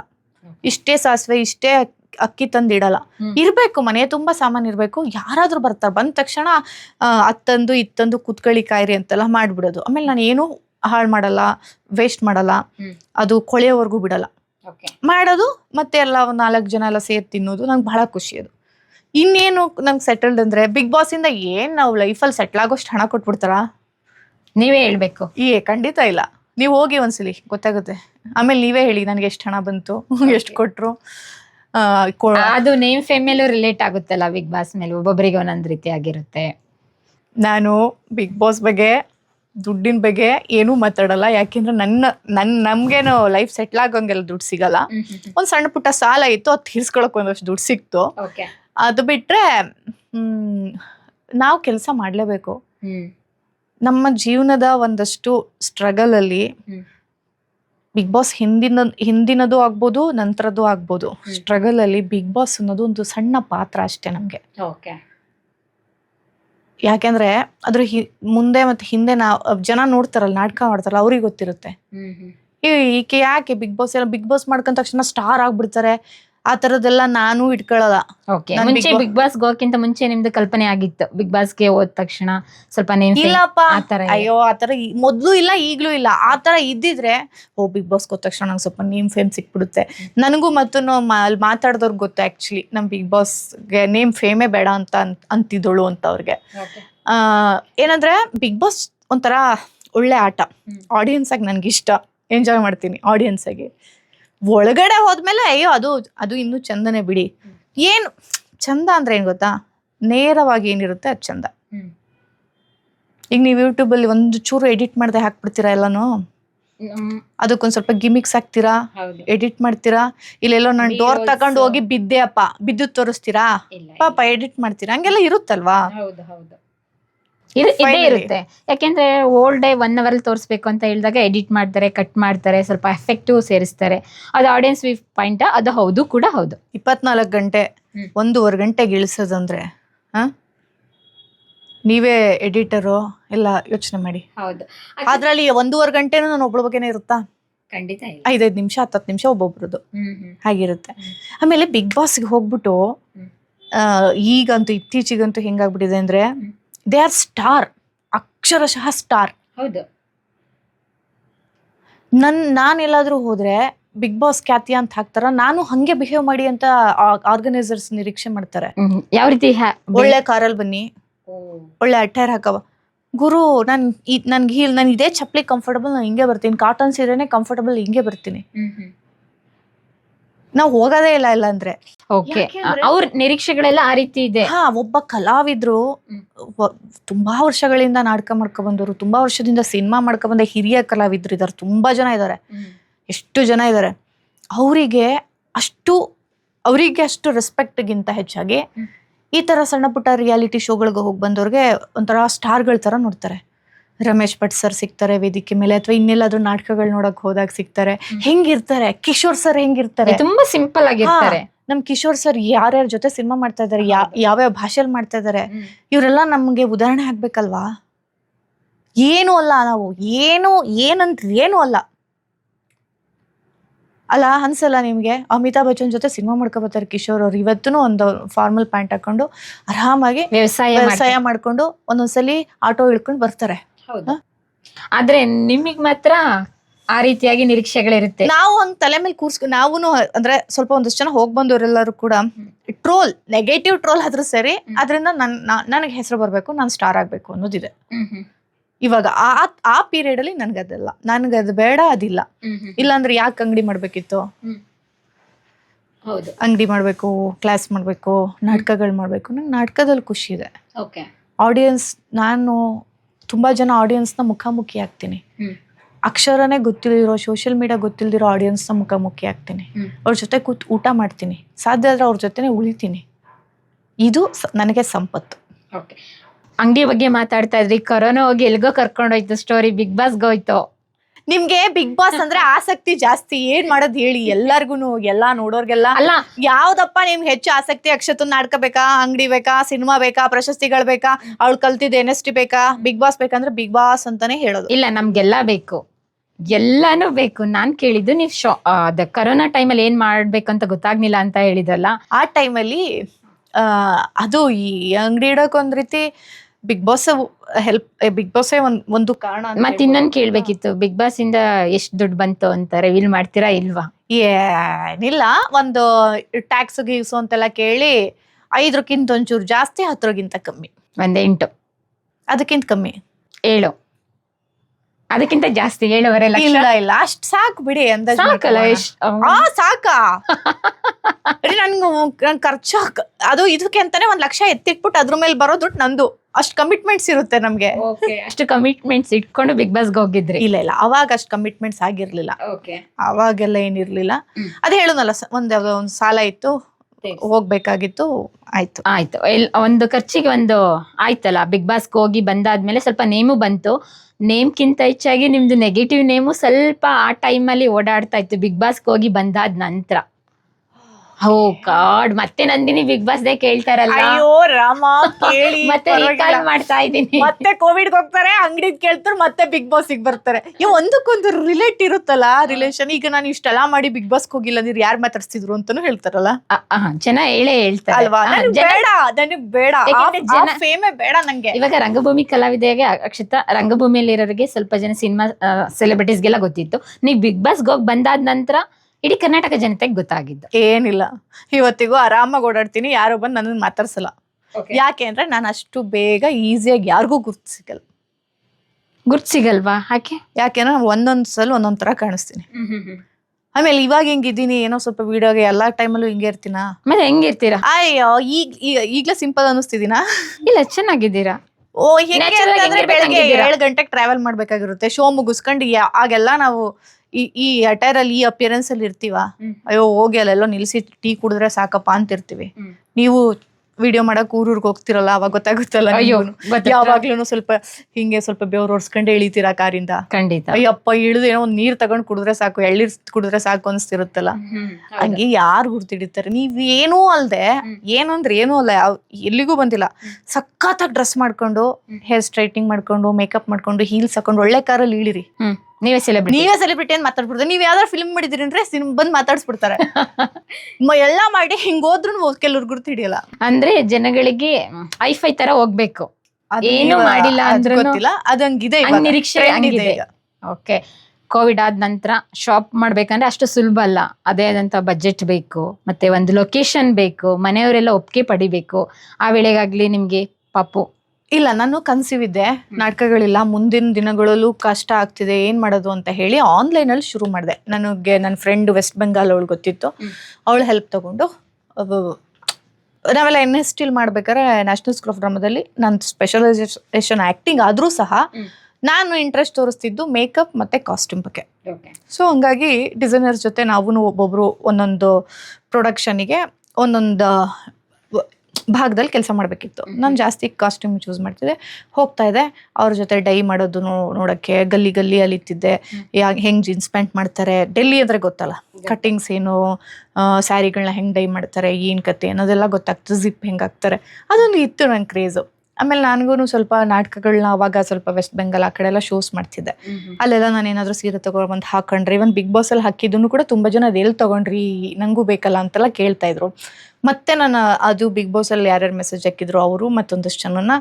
ಇಷ್ಟೇ ಸಾಸಿವೆ ಇಷ್ಟೇ ಅಕ್ಕಿ ತಂದಿಡಲ್ಲ. ಇಡಲ್ಲ ಇರಬೇಕು ಮನೆ ತುಂಬಾ ಸಾಮಾನು ಇರಬೇಕು. ಯಾರಾದ್ರೂ ಬರ್ತಾರೆ ಬಂದ ತಕ್ಷಣ ಅತ್ತಂದು ಇತ್ತಂದು ಕುತ್ಕಳಿ ಕಾಯಿರಿ ಅಂತೆಲ್ಲ ಮಾಡ್ಬಿಡೋದು. ಆಮೇಲೆ ನಾನು ಏನು ಹಾಳು ಮಾಡಲ್ಲ ವೇಸ್ಟ್ ಮಾಡಲ್ಲ. ಅದು ಕೊಳೆಯವರೆಗೂ ಬಿಡಲ್ಲ. ಮಾಡೋದು ಮತ್ತೆ ಎಲ್ಲ ಒಂದು ನಾಲ್ಕು ಜನ ಎಲ್ಲ ಸೇರಿ ತಿನ್ನೋದು ನಂಗೆ ಬಹಳ ಖುಷಿ ಅದು. ಇನ್ನೇನು ನಂಗೆ ಸೆಟಲ್ಡ್ ಅಂದ್ರೆ ಬಿಗ್ ಬಾಸ್ ಇಂದ ಏನ್ ನಾವು ಲೈಫಲ್ಲಿ ಸೆಟ್ಲ್ ಆಗೋಷ್ಟು ಹಣ ಕೊಟ್ಬಿಡ್ತಾರಾ? ನೀವೇ ಹೇಳ್ಬೇಕು. ಏ ಖಂಡಿತ ಇಲ್ಲ. ನೀವು ಹೋಗಿ ಒಂದ್ಸಲಿ ಗೊತ್ತಾಗುತ್ತೆ. ಆಮೇಲೆ ನೀವೇ ಹೇಳಿ ನನಗೆ ಎಷ್ಟು ಹಣ ಬಂತು (laughs) ಎಷ್ಟು ಕೊಟ್ರು. ಆ, ಕೊ- ಅದು ನೇಮ್ ಫೇಮ್ ಮೇಲೂ ರಿಲೇಟ್ ಆಗುತ್ತಲ್ಲ ಬಿಗ್ ಬಾಸ್ ಮೇಲೆ? ಒಬ್ಬೊಬ್ಬರಿಗೆ ಒಂದೊಂದ್ ರೀತಿ ಆಗಿರುತ್ತೆ. ನಾನು ಬಿಗ್ ಬಾಸ್ ಬಗ್ಗೆ ದುಡ್ಡಿನ ಬಗ್ಗೆ ಏನೂ ಮಾತಾಡಲ್ಲ. ಯಾಕೆಂದ್ರೆ ನನ್ನ ನನ್ನ ನಮ್ಗೇನು ಲೈಫ್ ಸೆಟ್ಲ್ ಆಗೋಂಗೆಲ್ಲ ದುಡ್ಡು ಸಿಗಲ್ಲ. ಒಂದ್ ಸಣ್ಣ ಪುಟ್ಟ ಸಾಲ ಇತ್ತು ಅದು ತೀರ್ಸ್ಕೊಳಕ್ ಒಂದಷ್ಟು ದುಡ್ಡು ಸಿಕ್ತು. ಓಕೆ ಅದು ಬಿಟ್ರೆ ನಾವು ಕೆಲಸ ಮಾಡಲೇಬೇಕು. ಹ್ಮ್. ನಮ್ಮ ಜೀವನದ ಒಂದಷ್ಟು ಸ್ಟ್ರಗಲ್ ಅಲ್ಲಿ ಹ್ಮ್. ಬಿಗ್ ಬಾಸ್ ಹಿಂದಿನ ಹಿಂದಿನದು ಆಗ್ಬೋದು ನಂತರದ್ದು ಆಗ್ಬೋದು. ಸ್ಟ್ರಗಲ್ ಅಲ್ಲಿ ಬಿಗ್ ಬಾಸ್ ಅನ್ನೋದು ಒಂದು ಸಣ್ಣ ಪಾತ್ರ ಅಷ್ಟೇ ನಮ್ಗೆ. ಓಕೆ. ಯಾಕೆಂದ್ರೆ ಅದ್ರ ಹಿ- ಮುಂದೆ ಮತ್ತೆ ಹಿಂದೆ ನಾವು ಜನ ನೋಡ್ತಾರಲ್ಲ ನಾಟಕ ಮಾಡ್ತಾರಲ್ಲ ಅವ್ರಿಗೆ ಗೊತ್ತಿರುತ್ತೆ. ಈ ಈಕೆ ಯಾಕೆ ಬಿಗ್ ಬಾಸ್ ಎಲ್ಲ ಬಿಗ್ ಬಾಸ್ ಮಾಡ್ಕೊಂಡ ತಕ್ಷಣ ಸ್ಟಾರ್ ಆಗ್ಬಿಡ್ತಾರೆ? ಆ ತರದೆಲ್ಲ ನಾನು ಇಟ್ಕೊಳ್ಳಲ್ಲ ಓಕೆ ನಾನ್ ಮುಂಚೆ Big ಬಿಗ್ ಬಾಸ್ ಗೋಕ್ಕಿಂತ ಮುಂಚೆ ನಿಮ್ದು ಕಲ್ಪನೆ ಆಗಿತ್ತು. ಬಿಗ್ ಬಾಸ್ಗೆ ಹೋದ ತಕ್ಷಣ ಸ್ವಲ್ಪ ಇಲ್ಲಪ್ಪ. ಆತರ ಇದೆ. ಅಯ್ಯೋ ಆತರ ಈ- ಮೊದ್ಲು ಇಲ್ಲ ಈಗ್ಲೂ ಇಲ್ಲ. ಆತರ ತರ ಇದ್ದಿದ್ರೆ ಓ ಬಿಗ್ ಬಾಸ್ ಹೋದ ತಕ್ಷಣ ನಂಗೆ ಸ್ವಲ್ಪ ನೇಮ್ ಫೇಮ್ ಸಿಕ್ಬಿಡುತ್ತೆ. ನನಗೂ ಮತ್ತು ಅಲ್ಲಿ ಮಾತಾಡ್ದವ್ರಿಗೆ ಗೊತ್ತು ಆಕ್ಚುಲಿ ನಮ್ ಬಿಗ್ ಬಾಸ್ಗೆ ನೇಮ್ ಫೇಮೇ ಬೇಡ ಅಂತ ಅನ್- ಅಂತಿದ್ದಳು ಅಂತ ಅವ್ರಿಗೆ. ಆ, ಏನಂದ್ರೆ ಬಿಗ್ ಬಾಸ್ ಒಂಥರ ಒಳ್ಳೆ ಆಟ. ಹ್ಮ್. ಆಡಿಯನ್ಸ್ ಆಗಿ ನನ್ಗೆ ಇಷ್ಟ ಎಂಜಾಯ್ ಮಾಡ್ತೀನಿ ಆಡಿಯನ್ಸ್ ಆಗಿ. ಒಳಗಡೆ ಹೋದ್ಮೇಲೆ ಅಯ್ಯೋ ಅದು ಅದು ಇನ್ನೂ ಚಂದನೆ ಬಿಡಿ. ಏನು ಚಂದ ಅಂದ್ರೆ ಏನ್ ಗೊತ್ತಾ? ನೇರವಾಗಿ ಏನಿರುತ್ತೆ ಅದು ಚಂದ. ಈಗ ನೀವು ಯೂಟ್ಯೂಬಲ್ಲಿ ಒಂದು ಚೂರು ಎಡಿಟ್ ಮಾಡದೆ ಹಾಕ್ಬಿಡ್ತೀರಾ ಎಲ್ಲಾನು? ಅದಕ್ಕೊಂದ್ ಸ್ವಲ್ಪ ಗಿಮಿಕ್ಸ್ ಹಾಕ್ತೀರಾ? ಎಡಿಟ್ ಮಾಡ್ತೀರಾ? ಇಲ್ಲೆಲ್ಲೋ ನಾನು ಡೋರ್. ತಗೊಂಡು ಹೋಗಿ ಬಿದ್ದೆ ಅಪ್ಪ. ಬಿದ್ದು ತೋರಿಸ್ತೀರಾ? ಪಾಪ ಎಡಿಟ್ ಮಾಡ್ತೀರಾ? ಹಂಗೆಲ್ಲ ಇರುತ್ತಲ್ವಾ? ಇದೇ ಇರುತ್ತೆ. ಯಾಕೆಂದ್ರೆ ಓಲ್ಡ್ ಡೇ ಒನ್ ಅವರ್ ಅಲ್ಲಿ ತೋರಿಸ್ಬೇಕು ಅಂತ ಹೇಳಿದಾಗ ಎಡಿಟ್ ಮಾಡ್ತಾರೆ ಕಟ್ ಮಾಡ್ತಾರೆ ಸ್ವಲ್ಪ ಎಫೆಕ್ಟಿವ್ ಸೇರಿಸ್ತಾರೆ. ಅದು ಆಡಿಯನ್ಸ್ ವಿ ಪಾಯಿಂಟ್ ಅದು ಹೌದು ಕೂಡ ಹೌದು. ಇಪ್ಪತ್ನಾಲ್ಕು ಗಂಟೆ. ಒಂದೂವರೆ ಗಂಟೆಗೆ ಇಳಿಸೋದಂದ್ರೆ ಹಾ? ನೀವೇ ಎಡಿಟರು ಎಲ್ಲ ಯೋಚನೆ ಮಾಡಿ. ಹೌದು. ಅದ್ರಲ್ಲಿ ಒಂದೂವರೆ ಗಂಟೆನೂ ನಾನು ಒಬ್ಳ ಬಗ್ಗೆನೇ ಇರುತ್ತಾ? ಖಂಡಿತ ಐದೈದು ನಿಮಿಷ ಹತ್ತತ್ತು ನಿಮಿಷ ಒಬ್ಬೊಬ್ರದ್ದು. ಹಾಗಿರುತ್ತೆ. ಆಮೇಲೆ ಬಿಗ್ ಬಾಸ್ಗೆ ಹೋಗ್ಬಿಟ್ಟು ಈಗಂತೂ ಇತ್ತೀಚಿಗಂತೂ ಹೆಂಗಾಗ್ಬಿಟ್ಟಿದೆ ಅಂದ್ರೆ. ದೇ ಆರ್ ಸ್ಟಾರ್ ಅಕ್ಷರಶಃ ಸ್ಟಾರ್ ಹೌದು. ನನ್ ನಾನೆಲ್ಲಾದ್ರೂ ಹೋದ್ರೆ ಬಿಗ್ ಬಾಸ್ ಖ್ಯಾತಿ ಅಂತ ಹಾಕ್ತಾರ ನಾನು ಹಂಗೆ ಬಿಹೇವ್ ಮಾಡಿ ಅಂತ ಆರ್ಗನೈಸರ್ಸ್ ನಿರೀಕ್ಷೆ ಮಾಡ್ತಾರೆ. ಯಾವ ರೀತಿ ಒಳ್ಳೆ ಕಾರಲ್ಲಿ ಬನ್ನಿ. ಒಳ್ಳೆ ಅಟ್ಟೈರ್ ಹಾಕವ ಗುರು ನಾನು ನನ್ಗೆ ಹೀಲ್ ನನ್ ಇದೇ ಚಪ್ಪಲಿ ಕಂಫರ್ಟಬಲ್ ನಾನು ಹಿಂಗೆ ಬರ್ತೀನಿ. ಕಾಟನ್ ಸೀರೆನೆ ಕಂಫರ್ಟಬಲ್ ಹಿಂಗೆ ಬರ್ತೀನಿ. ನಾವು ಹೋಗೋದೇ ಇಲ್ಲ ಇಲ್ಲ ಅಂದ್ರೆ ಓಕೆ. ಅವ್ರ ನಿರೀಕ್ಷೆಗಳೆಲ್ಲ ಆ ರೀತಿ ಇದೆ. ಹಾ ಒಬ್ಬ ಕಲಾವಿದ್ರು ವ- ತುಂಬಾ ವರ್ಷಗಳಿಂದ ನಾಟಕ ಮಾಡ್ಕೊ ಬಂದವರು ತುಂಬಾ ವರ್ಷದಿಂದ ಸಿನಿಮಾ ಮಾಡ್ಕೊ ಬಂದ ಹಿರಿಯ ಕಲಾವಿದ್ರು ಇದಾರೆ ತುಂಬಾ ಜನ ಇದ್ದಾರೆ ಎಷ್ಟು ಜನ ಇದ್ದಾರೆ ಅವರಿಗೆ ಅಷ್ಟು ಅವರಿಗೆ ಅಷ್ಟು ರೆಸ್ಪೆಕ್ಟ್ಗಿಂತ ಹೆಚ್ಚಾಗಿ ಹ್ಮ್. ಈ ತರ ಸಣ್ಣ ಪುಟ್ಟ ರಿಯಾಲಿಟಿ ಶೋಗಳಿಗೆ ಹೋಗಿ ಬಂದವ್ರಿಗೆ ಒಂಥರ ಸ್ಟಾರ್ಗಳ ತರ ನೋಡ್ತಾರೆ. ರಮೇಶ್ ಭಟ್ ಸರ್ ಸಿಗ್ತಾರೆ ವೇದಿಕೆ ಮೇಲೆ ಅಥವಾ ಇನ್ನೆಲ್ಲಾದ್ರೂ ನಾಟಕಗಳು ನೋಡಕ್ ಹೋದಾಗ ಸಿಗ್ತಾರೆ. ಹೆಂಗಿರ್ತಾರೆ? ಕಿಶೋರ್ ಸರ್ ಹೆಂಗಿರ್ತಾರೆ? ತುಂಬಾ ಸಿಂಪಲ್ ಆಗಿರ್ತಾರೆ. ನಮ್ ಕಿಶೋರ್ ಸರ್ ಯಾರ್ಯಾರ ಜೊತೆ ಸಿನಿಮಾ ಮಾಡ್ತಾ ಇದಾರೆ ಯಾವ ಯಾವ್ಯಾವ ಭಾಷೆಯಲ್ಲಿ ಮಾಡ್ತಾ ಇದಾರೆ. ಇವರೆಲ್ಲ ನಮ್ಗೆ ಉದಾಹರಣೆ ಆಗ್ಬೇಕಲ್ವಾ ಏನು ಅಲ್ಲ ನಾವು ಏನು ಏನಂತ ಏನು ಅಲ್ಲ. ಅಲ್ಲ ಅನ್ಸಲ್ಲ ನಿಮ್ಗೆ? ಅಮಿತಾಬ್ ಬಚ್ಚನ್ ಜೊತೆ ಸಿನಿಮಾ ಮಾಡ್ಕೊಬರ್ತಾರೆ ಕಿಶೋರ್ ಅವ್ರು. ಇವತ್ತೂ ಒಂದು ಫಾರ್ಮಲ್ ಪ್ಯಾಂಟ್ ಹಾಕೊಂಡು ಆರಾಮಾಗಿ ವ್ಯವಸಾಯ ವ್ಯವಸಾಯ. ಮಾಡ್ಕೊಂಡು ಒಂದೊಂದ್ಸಲಿ ಆಟೋ ಇಳ್ಕೊಂಡು ಬರ್ತಾರೆ. ಹೌದು. ಆದ್ರೆ ನಿಮಗ್ ಮಾತ್ರ ಆ ರೀತಿಯಾಗಿ ನಿರೀಕ್ಷೆಗಳಿರುತ್ತೆ. ನಾವು ಹಂಗ್ ತಲೆ ಮೇಲೆ ಕೂರ್ಸ್ಕೊ ನಾವು ಅಂದ್ರೆ ಸ್ವಲ್ಪ ಒಂದಷ್ಟು ಜನ ಹೋಗ್ ಬಂದವರೆಲ್ಲರೂ ಕೂಡ ಟ್ರೋಲ್ ನೆಗೆಟಿವ್ ಟ್ರೋಲ್ ಆದ್ರೂ ಸರಿ. ಅದರಿಂದ ನನ್ ನನಗೆ ಹೆಸರು ಬರ್ಬೇಕು ನಾನು ಸ್ಟಾರ್ ಆಗ್ಬೇಕು ಅನ್ನೋದಿದೆ. ಇವಾಗ ಆ ಆ ಪೀರಿಯಡ್ ಅಲ್ಲಿ ನನ್ಗೆ ಅದಲ್ಲ. ನನ್ಗೆ ಅದು ಬೇಡ ಅದಿಲ್ಲ. ಇಲ್ಲಾಂದ್ರೆ ಯಾಕೆ ಅಂಗಡಿ ಮಾಡ್ಬೇಕಿತ್ತು? ಹೌದು. ಅಂಗಡಿ ಮಾಡ್ಬೇಕು ಕ್ಲಾಸ್ ಮಾಡ್ಬೇಕು ನಾಟಕಗಳು ಮಾಡ್ಬೇಕು ನಂಗೆ ನಾಟಕದಲ್ಲಿ ಖುಷಿ ಇದೆ ಆಡಿಯನ್ಸ್ ನಾನು ತುಂಬಾ ಜನ ಆಡಿಯನ್ಸ್ನ ಮುಖಾಮುಖಿ ಆಗ್ತೀನಿ. ಅಕ್ಷರನೇ ಗೊತ್ತಿಲ್ದಿರೋ ಸೋಷಿಯಲ್ ಮೀಡಿಯಾ ಗೊತ್ತಿಲ್ದಿರೋ ಆಡಿಯನ್ಸ್ನ ಮುಖಾಮುಖಿ ಆಗ್ತೀನಿ. ಅವ್ರ ಜೊತೆ ಕೂತ್ ಊಟ ಮಾಡ್ತೀನಿ. ಸಾಧ್ಯ ಆದ್ರೆ ಅವ್ರ ಜೊತೆನೆ ಉಳಿತೀನಿ. ಇದು ನನಗೆ ಸಂಪತ್ತು. ಓಕೆ ಅಂಗಡಿ ಬಗ್ಗೆ ಮಾತಾಡ್ತಾ ಇದ್ರಿ. ಕೊರೋನಾ ಹೋಗಿ ಎಲ್ಗೋ ಕರ್ಕೊಂಡೋಯ್ತು. ಸ್ಟೋರಿ ಬಿಗ್ ಬಾಸ್ಗೆ ಹೋಯ್ತು. ನಿಮ್ಗೆ ಬಿಗ್ ಬಾಸ್ ಅಂದ್ರೆ ಆಸಕ್ತಿ ಜಾಸ್ತಿ. ಏನ್ ಮಾಡೋದ್ ಹೇಳಿ? ಎಲ್ಲಾರ್ಗುನು ಎಲ್ಲಾ ನೋಡೋರ್ಗೆಲ್ಲ ಅಲ್ಲ. ಯಾವ್ದಪ್ಪ ನಿಮ್ಗೆ ಹೆಚ್ಚು ಆಸಕ್ತಿ? ಅಕ್ಷತನ್ ನಾಟಕ ಬೇಕಾ? ಅಂಗಡಿ ಬೇಕಾ? ಸಿನಿಮಾ ಬೇಕಾ? ಪ್ರಶಸ್ತಿಗಳು ಬೇಕಾ? ಅವ್ಳು ಕಲ್ತಿದ್ ಎನ್ ಎಸ್ ಟಿ ಬೇಕಾ? ಬಿಗ್ ಬಾಸ್ ಬೇಕಂದ್ರೆ ಬಿಗ್ ಬಾಸ್ ಅಂತಾನೆ ಹೇಳೋದು. ಇಲ್ಲ ನಮ್ಗೆಲ್ಲ ಬೇಕು. ಎಲ್ಲಾನು ಬೇಕು. ನಾನ್ ಕೇಳಿದ್ದು ನೀವು ಶಾ ಅದ ಕರೋನಾ ಟೈಮಲ್ಲಿ ಏನ್ ಮಾಡ್ಬೇಕಂತ ಗೊತ್ತಾಗ್ಲಿಲ್ಲ ಅಂತ ಹೇಳಿದ್ರಲ್ಲ ಆ ಟೈಮಲ್ಲಿ ಅದು ಈ ಅಂಗಡಿ ಇಡೋಕೆ ಒಂದ್ ರೀತಿ Bigg Boss help Bigg Boss ಒಂದ್ ಒಂದು ಕಾರಣ ಇನ್ನೊಂದು ಇನ್ನೊಂದ್ ಕೇಳ್ಬೇಕಿತ್ತು. ಬಿಗ್ ಬಾಸ್ ಇಂದ ಎಷ್ಟು ದುಡ್ಡು ಬಂತು ಅಂತ ರಿವೀಲ್ ಮಾಡ್ತೀರಾ ಇಲ್ವಾ? ಏನಿಲ್ಲ. ಒಂದು ಟ್ಯಾಕ್ಸ್ ಗೀಸ್ ಅಂತೆಲ್ಲ ಕೇಳಿ ಐದರಕ್ಕಿಂತ ಒಂಚೂರು ಜಾಸ್ತಿ ಹತ್ತರಕ್ಕಿಂತ ಕಮ್ಮಿ. ಒಂದ್ ಎಂಟು. ಅದಕ್ಕಿಂತ ಕಮ್ಮಿ. ಏಳು. ಅದಕ್ಕಿಂತ ಜಾಸ್ತಿ ಏಳುವರೆ ಲಕ್ಷ. ಇಲ್ಲ ಇಲ್ಲ ಅಷ್ಟ್ ಸಾಕು ಬಿಡಿ ಅಂದ ಸಾಕಲ್ಲ ಆ ಸಾಕಾ. ನನ್ಗೆ ನನ್ ಖರ್ಚು ಹಾಕ್- ಅದು ಇದಕ್ಕೆ ಅಂತಾನೆ ಒಂದ್ ಲಕ್ಷ ಎತ್ತಿಟ್ಬಿಟ್ಟು ಅದ್ರ ಮೇಲೆ ಬರೋ ದುಡ್ಡು ನಂದು. ಅಷ್ಟ್ ಕಮಿಟ್ಮೆಂಟ್ಸ್ ಇರುತ್ತೆ ನಮ್ಗೆ. ಅಷ್ಟು ಕಮಿಟ್ಮೆಂಟ್ಸ್ ಇಟ್ಕೊಂಡು ಬಿಗ್ ಬಾಸ್ಗೆ ಹೋಗಿದ್ರಿ. ಇಲ್ಲ ಇಲ್ಲ ಅವಾಗ ಅಷ್ಟ್ ಕಮಿಟ್ಮೆಂಟ್ಸ್ ಆಗಿರ್ಲಿಲ್ಲ. ಓಕೆ. ಅವಾಗೆಲ್ಲ ಏನಿರ್ಲಿಲ್ಲ. ಹ್ಮ್. ಅದೇ ಹೇಳುನಲ್ಲ ಒಂದು ಒಂದ್ ಯಾವ್ದೋ ಒಂದ್ ಸಾಲ ಇತ್ತು ಹೋಗ್ಬೇಕಾಗಿತ್ತು ಆಯ್ತು. ಆಯ್ತು. ಎಲ್ ಒಂದು ಖರ್ಚಿಗೆ ಒಂದು ಆಯ್ತಲ್ಲ ಬಿಗ್ ಬಾಸ್ಗೆ ಹೋಗಿ ಬಂದಾದ್ಮೇಲೆ ಸ್ವಲ್ಪ ನೇಮು ಬಂತು. ನೇಮ್ಕಿಂತ ಹೆಚ್ಚಾಗಿ ನಿಮ್ದು ನೆಗೆಟಿವ್ ನೇಮು ಸ್ವಲ್ಪ ಆ ಟೈಮಲ್ಲಿ ಓಡಾಡ್ತಾ ಇತ್ತು. ಬಿಗ್ ಬಾಸ್ಗೆ ಹೋಗಿ ಬಂದಾದ ನಂತರ. ಹೋ ಗಾಡ್ ಮತ್ತೆ ನಂದಿನಿ ಬಿಗ್ ಬಾಸ್ ದೇ ಕೇಳ್ತಾರಲ್ಲ? ಅಯ್ಯೋ ರಾಮ ಕೇಳಿ (laughs) ಮತ್ತೆ. ರೀಕಾಲ್ ಮಾಡ್ತಾ ಇದೀನಿ ಮತ್ತೆ ಕೋವಿಡ್ ಹೋಗ್ತಾರೆ ಅಂಗಡಿಗೆ ಕೇಳ್ತಾರೆ ಮತ್ತೆ ಬಿಗ್ ಬಾಸ್ಗೆ ಬರ್ತಾರೆ. ಇವ್ ಒಂದಕ್ಕೊಂದು ರಿಲೇಟ್ ಇರುತ್ತಲ್ಲ ರಿಲೇಷನ್ ಈಗ ನಾನು ಇಷ್ಟೆಲ್ಲ ಮಾಡಿ ಬಿಗ್ ಬಾಸ್ ಹೋಗಿಲ್ಲ ಅಂದ್ರೆ ಯಾರು ಮಾತಾಡ್ಸಿದ್ರು ಅಂತಾನು ಹೇಳ್ತಾರಲ್ಲ? ಜನ ಹೇಳೇ ಹೇಳ್ತಾರೆ. ಅಲ್ವಾ? ನನಗ್ ಬೇಡ ನನಗ್ ಬೇಡ. ಜನ- ಫೇಮೇ ಬೇಡ ನಂಗೆ. ಇವಾಗ ರಂಗಭೂಮಿ ಕಲಾವಿದೆಗೆ ಅಕ್ಷಿತ ರಂಗಭೂಮಿಯಲ್ಲಿ ಇರೋರಿಗೆ ಸ್ವಲ್ಪ ಜನ ಸಿನಿಮಾ ಸೆಲೆಬ್ರಿಟೀಸ್ಗೆಲ್ಲ ಗೊತ್ತಿತ್ತು. ನೀವು ಬಿಗ್ ಬಾಸ್ ಹೋಗಿ ಬಂದಾದ ನಂತರ ಇಡೀ ಕರ್ನಾಟಕ ಜನತೆಗೆ ಗೊತ್ತಾಗಿದ್ದು. ಏನಿಲ್ಲ. ಇವತ್ತಿಗೂ ಆರಾಮಾಗಿ ಓಡಾಡ್ತೀನಿ. ಯಾರೋ ಬಂದು ನನ್ನ ಮಾತಾಡ್ಸಲ್ಲ. ಯಾಕೆ ಅಂದ್ರೆ ನಾನು ಅಷ್ಟು ಬೇಗ ಈಸಿಯಾಗಿ ಯಾರಿಗೂ ಗುರ್ತು ಸಿಗಲ್ಲ. ಗುರ್ತ್ ಸಿಗಲ್ವಾ? ಹಾಗೆ ಯಾಕೆಂದ್ರೆ ಒಂದೊಂದು ಸಲ ಒಂದೊಂದ್ ತರ ಕಾಣಿಸ್ತೀನಿ. ಆಮೇಲೆ ಇವಾಗ ಹೆಂಗಿದ್ದೀನಿ ಏನೋ ಸ್ವಲ್ಪ ವಿಡಿಯೋಗೆ ಎಲ್ಲಾ ಟೈಮಲ್ಲೂ ಹಿಂಗೆ ಇರ್ತೀನ? ಮತ್ತೆ ಹೆಂಗಿರ್ತೀರಾ ಅಯ್ಯೋ ಈಗ ಈಗ- ಈಗ್ಲೇ ಸಿಂಪಲ್ ಅನ್ನಿಸ್ತಿದ್ದೀನಾ? ಇಲ್ಲ ಚೆನ್ನಾಗಿದ್ದೀರಾ? ಓ ಹಿಂಗೆ Natural ಆಗಿ ಅಂತಂದ್ರೆ ಹೆಂಗಿರ್ಬೇಕು ಬೆಳಗ್ಗೆ ಹಂಗಿದ್ದೀರಾ? ಏಳು ಗಂಟೆಗೆ ಟ್ರಾವೆಲ್ ಮಾಡ್ಬೇಕಾಗಿರುತ್ತೆ ಶೋ ಮುಗಿಸ್ಕೊಂಡು ಯಾ- ಆಗೆಲ್ಲ ನಾವು ಈ ಈ ಅಟೈರ್ ಅಲ್ಲಿ ಈ ಅಪಿಯರೆನ್ಸ್ ಅಲ್ಲಿ ಇರ್ತೀವ ಹ್ಮ್. ಅಯ್ಯೋ ಹೋಗಿ ಅಲ್ಲೆಲ್ಲೋ ನಿಲ್ಸಿ ಟೀ ಕುಡಿದ್ರೆ ಸಾಕಪ್ಪ ಅಂತಿರ್ತೀವಿ ಹ್ಮ್. ನೀವು ವಿಡಿಯೋ ಮಾಡಕ್ ಊರೂರ್ಗ್ ಹೋಗ್ತಿರಲ್ಲ ಅವಾಗ ಗೊತ್ತಾಗುತ್ತಲ್ಲ ಅಯ್ಯೋ. ಯಾವಾಗ್ಲೂ ಸ್ವಲ್ಪ ಹಿಂಗೆ ಸ್ವಲ್ಪ ಬೆವ್ರು ಒರ್ಸ್ಕೊಂಡು ಇಳಿತೀರಾ ಕಾರಿಂದ? ಖಂಡಿತ. ಅಯ್ಯಪ್ಪ ಇಳಿದು ಏನೋ ಒಂದ್ ನೀರ್ ತಗೊಂಡ್ ಕುಡಿದ್ರೆ ಸಾಕು ಎಳ್ನೀರ್ ಕುಡಿದ್ರೆ ಸಾಕು ಅನ್ಸ್ತಿರುತ್ತಲ್ಲ. ಹಂಗೆ ಯಾರು ಗುರ್ತಿಡಿತಾರೆ? ಏನೂ ಅಲ್ದೆ ಏನೂ ಏನು ಅಂದ್ರೆ ಏನೂ ಅಲ್ಲ ಎಲ್ಲಿಗೂ ಬಂದಿಲ್ಲ. ಸಖತ್ತಾಗಿ ಡ್ರೆಸ್ ಮಾಡ್ಕೊಂಡು ಹೇರ್ ಸ್ಟ್ರೈಟಿಂಗ್ ಮಾಡ್ಕೊಂಡು ಮೇಕಪ್ ಮಾಡ್ಕೊಂಡು ಹೀಲ್ಸ್ ಹಾಕೊಂಡು ಒಳ್ಳೆ ಕಾರಲ್ಲಿ ಇಳಿರಿ. ನೀವೇ ಸೆಲೆಬ್ರಿಟಿ ನೀವೇ ಸೆಲೆಬ್ರಿಟಿ ಅಂತ ಮಾತಾಡ್ಬಿಡ್ತಾರೆ. ನೀವ್ ಯಾವ್ದಾರು ಫಿಲ್ಮ್ ಮಾಡಿದಿರಿ ಅಂದ್ರೆ ಸಿನಿಮಾ ಬಂದ್ ಮಾತಾಡ್ಸ್ಬಿಡ್ತಾರೆ. ಮ- ಎಲ್ಲ ಮಾಡಿ ಹಿಂಗ್ ಹೋದ್ರು ಕೆಲವ್ರು ಗುರ್ತು ಹಿಡಿಯಲ್ಲ. ಅಂದ್ರೆ ಜನಗಳಿಗೆ ಐಫೈ ತರ ಹೋಗ್ಬೇಕು. ಏನು ಮಾಡಿಲ್ಲ ಅದು ಅಂದ್ರೂನು ಗೊತ್ತಿಲ್ಲ. ಅದಂಗಿದೆ ಹಂಗ್ ನಿರೀಕ್ಷೆ ಹಂಗಿದೆ. ಓಕೆ ಕೋವಿಡ್ ಆದ ನಂತರ ಶಾಪ್ ಮಾಡ್ಬೇಕಂದ್ರೆ ಅಷ್ಟು ಸುಲಭ ಅಲ್ಲ. ಅದೇ ಆದಂತ ಬಜೆಟ್ ಬೇಕು ಮತ್ತೆ ಒಂದು ಲೊಕೇಶನ್ ಬೇಕು ಮನೆಯವರೆಲ್ಲ ಒಪ್ಪಿಗೆ ಪಡಿಬೇಕು. ಆ ವೇಳೆಗಾಗ್ಲಿ ನಿಮ್ಗೆ ಪಾಪು ಇಲ್ಲ ನಾನು ಕನ್ಸೀವ್ ಇದ್ದೆ ನಾಟಕಗಳಿಲ್ಲ. ಮುಂದಿನ ದಿನಗಳಲ್ಲೂ ಕಷ್ಟ ಆಗ್ತಿದೆ. ಏನು ಮಾಡೋದು ಅಂತ ಹೇಳಿ ಆನ್ಲೈನ್ ಅಲ್ಲಿ ಶುರು ಮಾಡಿದೆ. ನನಗೆ ನನ್ನ ಫ್ರೆಂಡ್ ವೆಸ್ಟ್ ಬೆಂಗಾಲ್ ಅವಳು ಗೊತ್ತಿತ್ತು. ಅವಳು ಹೆಲ್ಪ್ ತಗೊಂಡು ನಾವೆಲ್ಲ ಎನ್ ಎಸ್ ಟಿಲ್ ಮಾಡ್ಬೇಕಾದ್ರೆ ನ್ಯಾಷನಲ್ ಸ್ಕೂಲ್ ಆಫ್ ಡ್ರಾಮಾದಲ್ಲಿ ನನ್ನ ಸ್ಪೆಷಲೈಸೇಷನ್ ಆ್ಯಕ್ಟಿಂಗ್ ಆದರೂ ಸಹ ನಾನು ಇಂಟ್ರೆಸ್ಟ್ ತೋರಿಸ್ತಿದ್ದು ಮೇಕಪ್ ಮತ್ತೆ ಕಾಸ್ಟ್ಯೂಮ್ ಬಗ್ಗೆ. ಸೊ ಹಂಗಾಗಿ ಡಿಸೈನರ್ಸ್ ಜೊತೆ ನಾವು ಒಬ್ಬೊಬ್ಬರು ಒಂದೊಂದು ಪ್ರೊಡಕ್ಷನಿಗೆ ಒಂದೊಂದು ಭಾಗದಲ್ಲಿ ಕೆಲಸ ಮಾಡಬೇಕಿತ್ತು. ನಾನು ಜಾಸ್ತಿ ಕಾಸ್ಟ್ಯೂಮ್ ಚೂಸ್ ಮಾಡ್ತಿದ್ದೆ. ಹೋಗ್ತಾ ಇದೆ. ಅವ್ರ ಜೊತೆ ಡೈ ಮಾಡೋದು ನೋಡೋಕ್ಕೆ ಗಲ್ಲಿ ಗಲ್ಲಿ ಅಲಿತಿದ್ದೆ. ಹ್ಮ್. ಯಾ ಹೆಂಗ್ ಜೀನ್ಸ್ ಪ್ಯಾಂಟ್ ಮಾಡ್ತಾರೆ? ಡೆಲ್ಲಿ ಅಂದ್ರೆ ಗೊತ್ತಲ್ಲ. ಕಟ್ಟಿಂಗ್ಸ್ ಏನು ಸ್ಯಾರಿಗಳನ್ನ ಹೆಂಗ್ ಡೈ ಮಾಡ್ತಾರೆ? ಏನು ಕತೆ ಅನ್ನೋದೆಲ್ಲ ಗೊತ್ತಾಗ್ತದೆ. ಜಿಪ್ ಹೆಂಗೆ ಹಾಕ್ತಾರೆ? ಅದೊಂದು ಇತ್ತು ನನ್ನ ಕ್ರೇಜು ಆಮೇಲೆ ನನಗೂ ಸ್ವಲ್ಪ ನಾಟಕಗಳನ್ನ ಅವಾಗ ಸ್ವಲ್ಪ ವೆಸ್ಟ್ ಬೆಂಗಾಲ್ ಆ ಕಡೆ ಎಲ್ಲ ಶೋಸ್ ಮಾಡ್ತಿದ್ದೆ ಅಲ್ಲೆಲ್ಲ ನಾನು ಏನಾದರೂ ಸೀರೆ ತಗೊಳ್ಬಂದು ಹಾಕೊಂಡ್ರೆ ಇವನ್ ಬಿಗ್ ಬಾಸ್ ಅಲ್ಲಿ ಹಾಕಿದ್ದು ಕೂಡ ತುಂಬಾ ಜನ ಅದು ಎಲ್ಲಿ ತಗೊಂಡ್ರಿ ನಂಗೂ ಬೇಕಲ್ಲ ಅಂತೆಲ್ಲ ಕೇಳ್ತಾ ಇದ್ರು. ಮತ್ತೆ ನಾನು ಅದು ಬಿಗ್ ಬಾಸ್ ಅಲ್ಲಿ ಯಾರ್ಯಾರು ಮೆಸೇಜ್ ಹಾಕಿದ್ರು ಅವರು ಮತ್ತೊಂದಷ್ಟು ಜನನ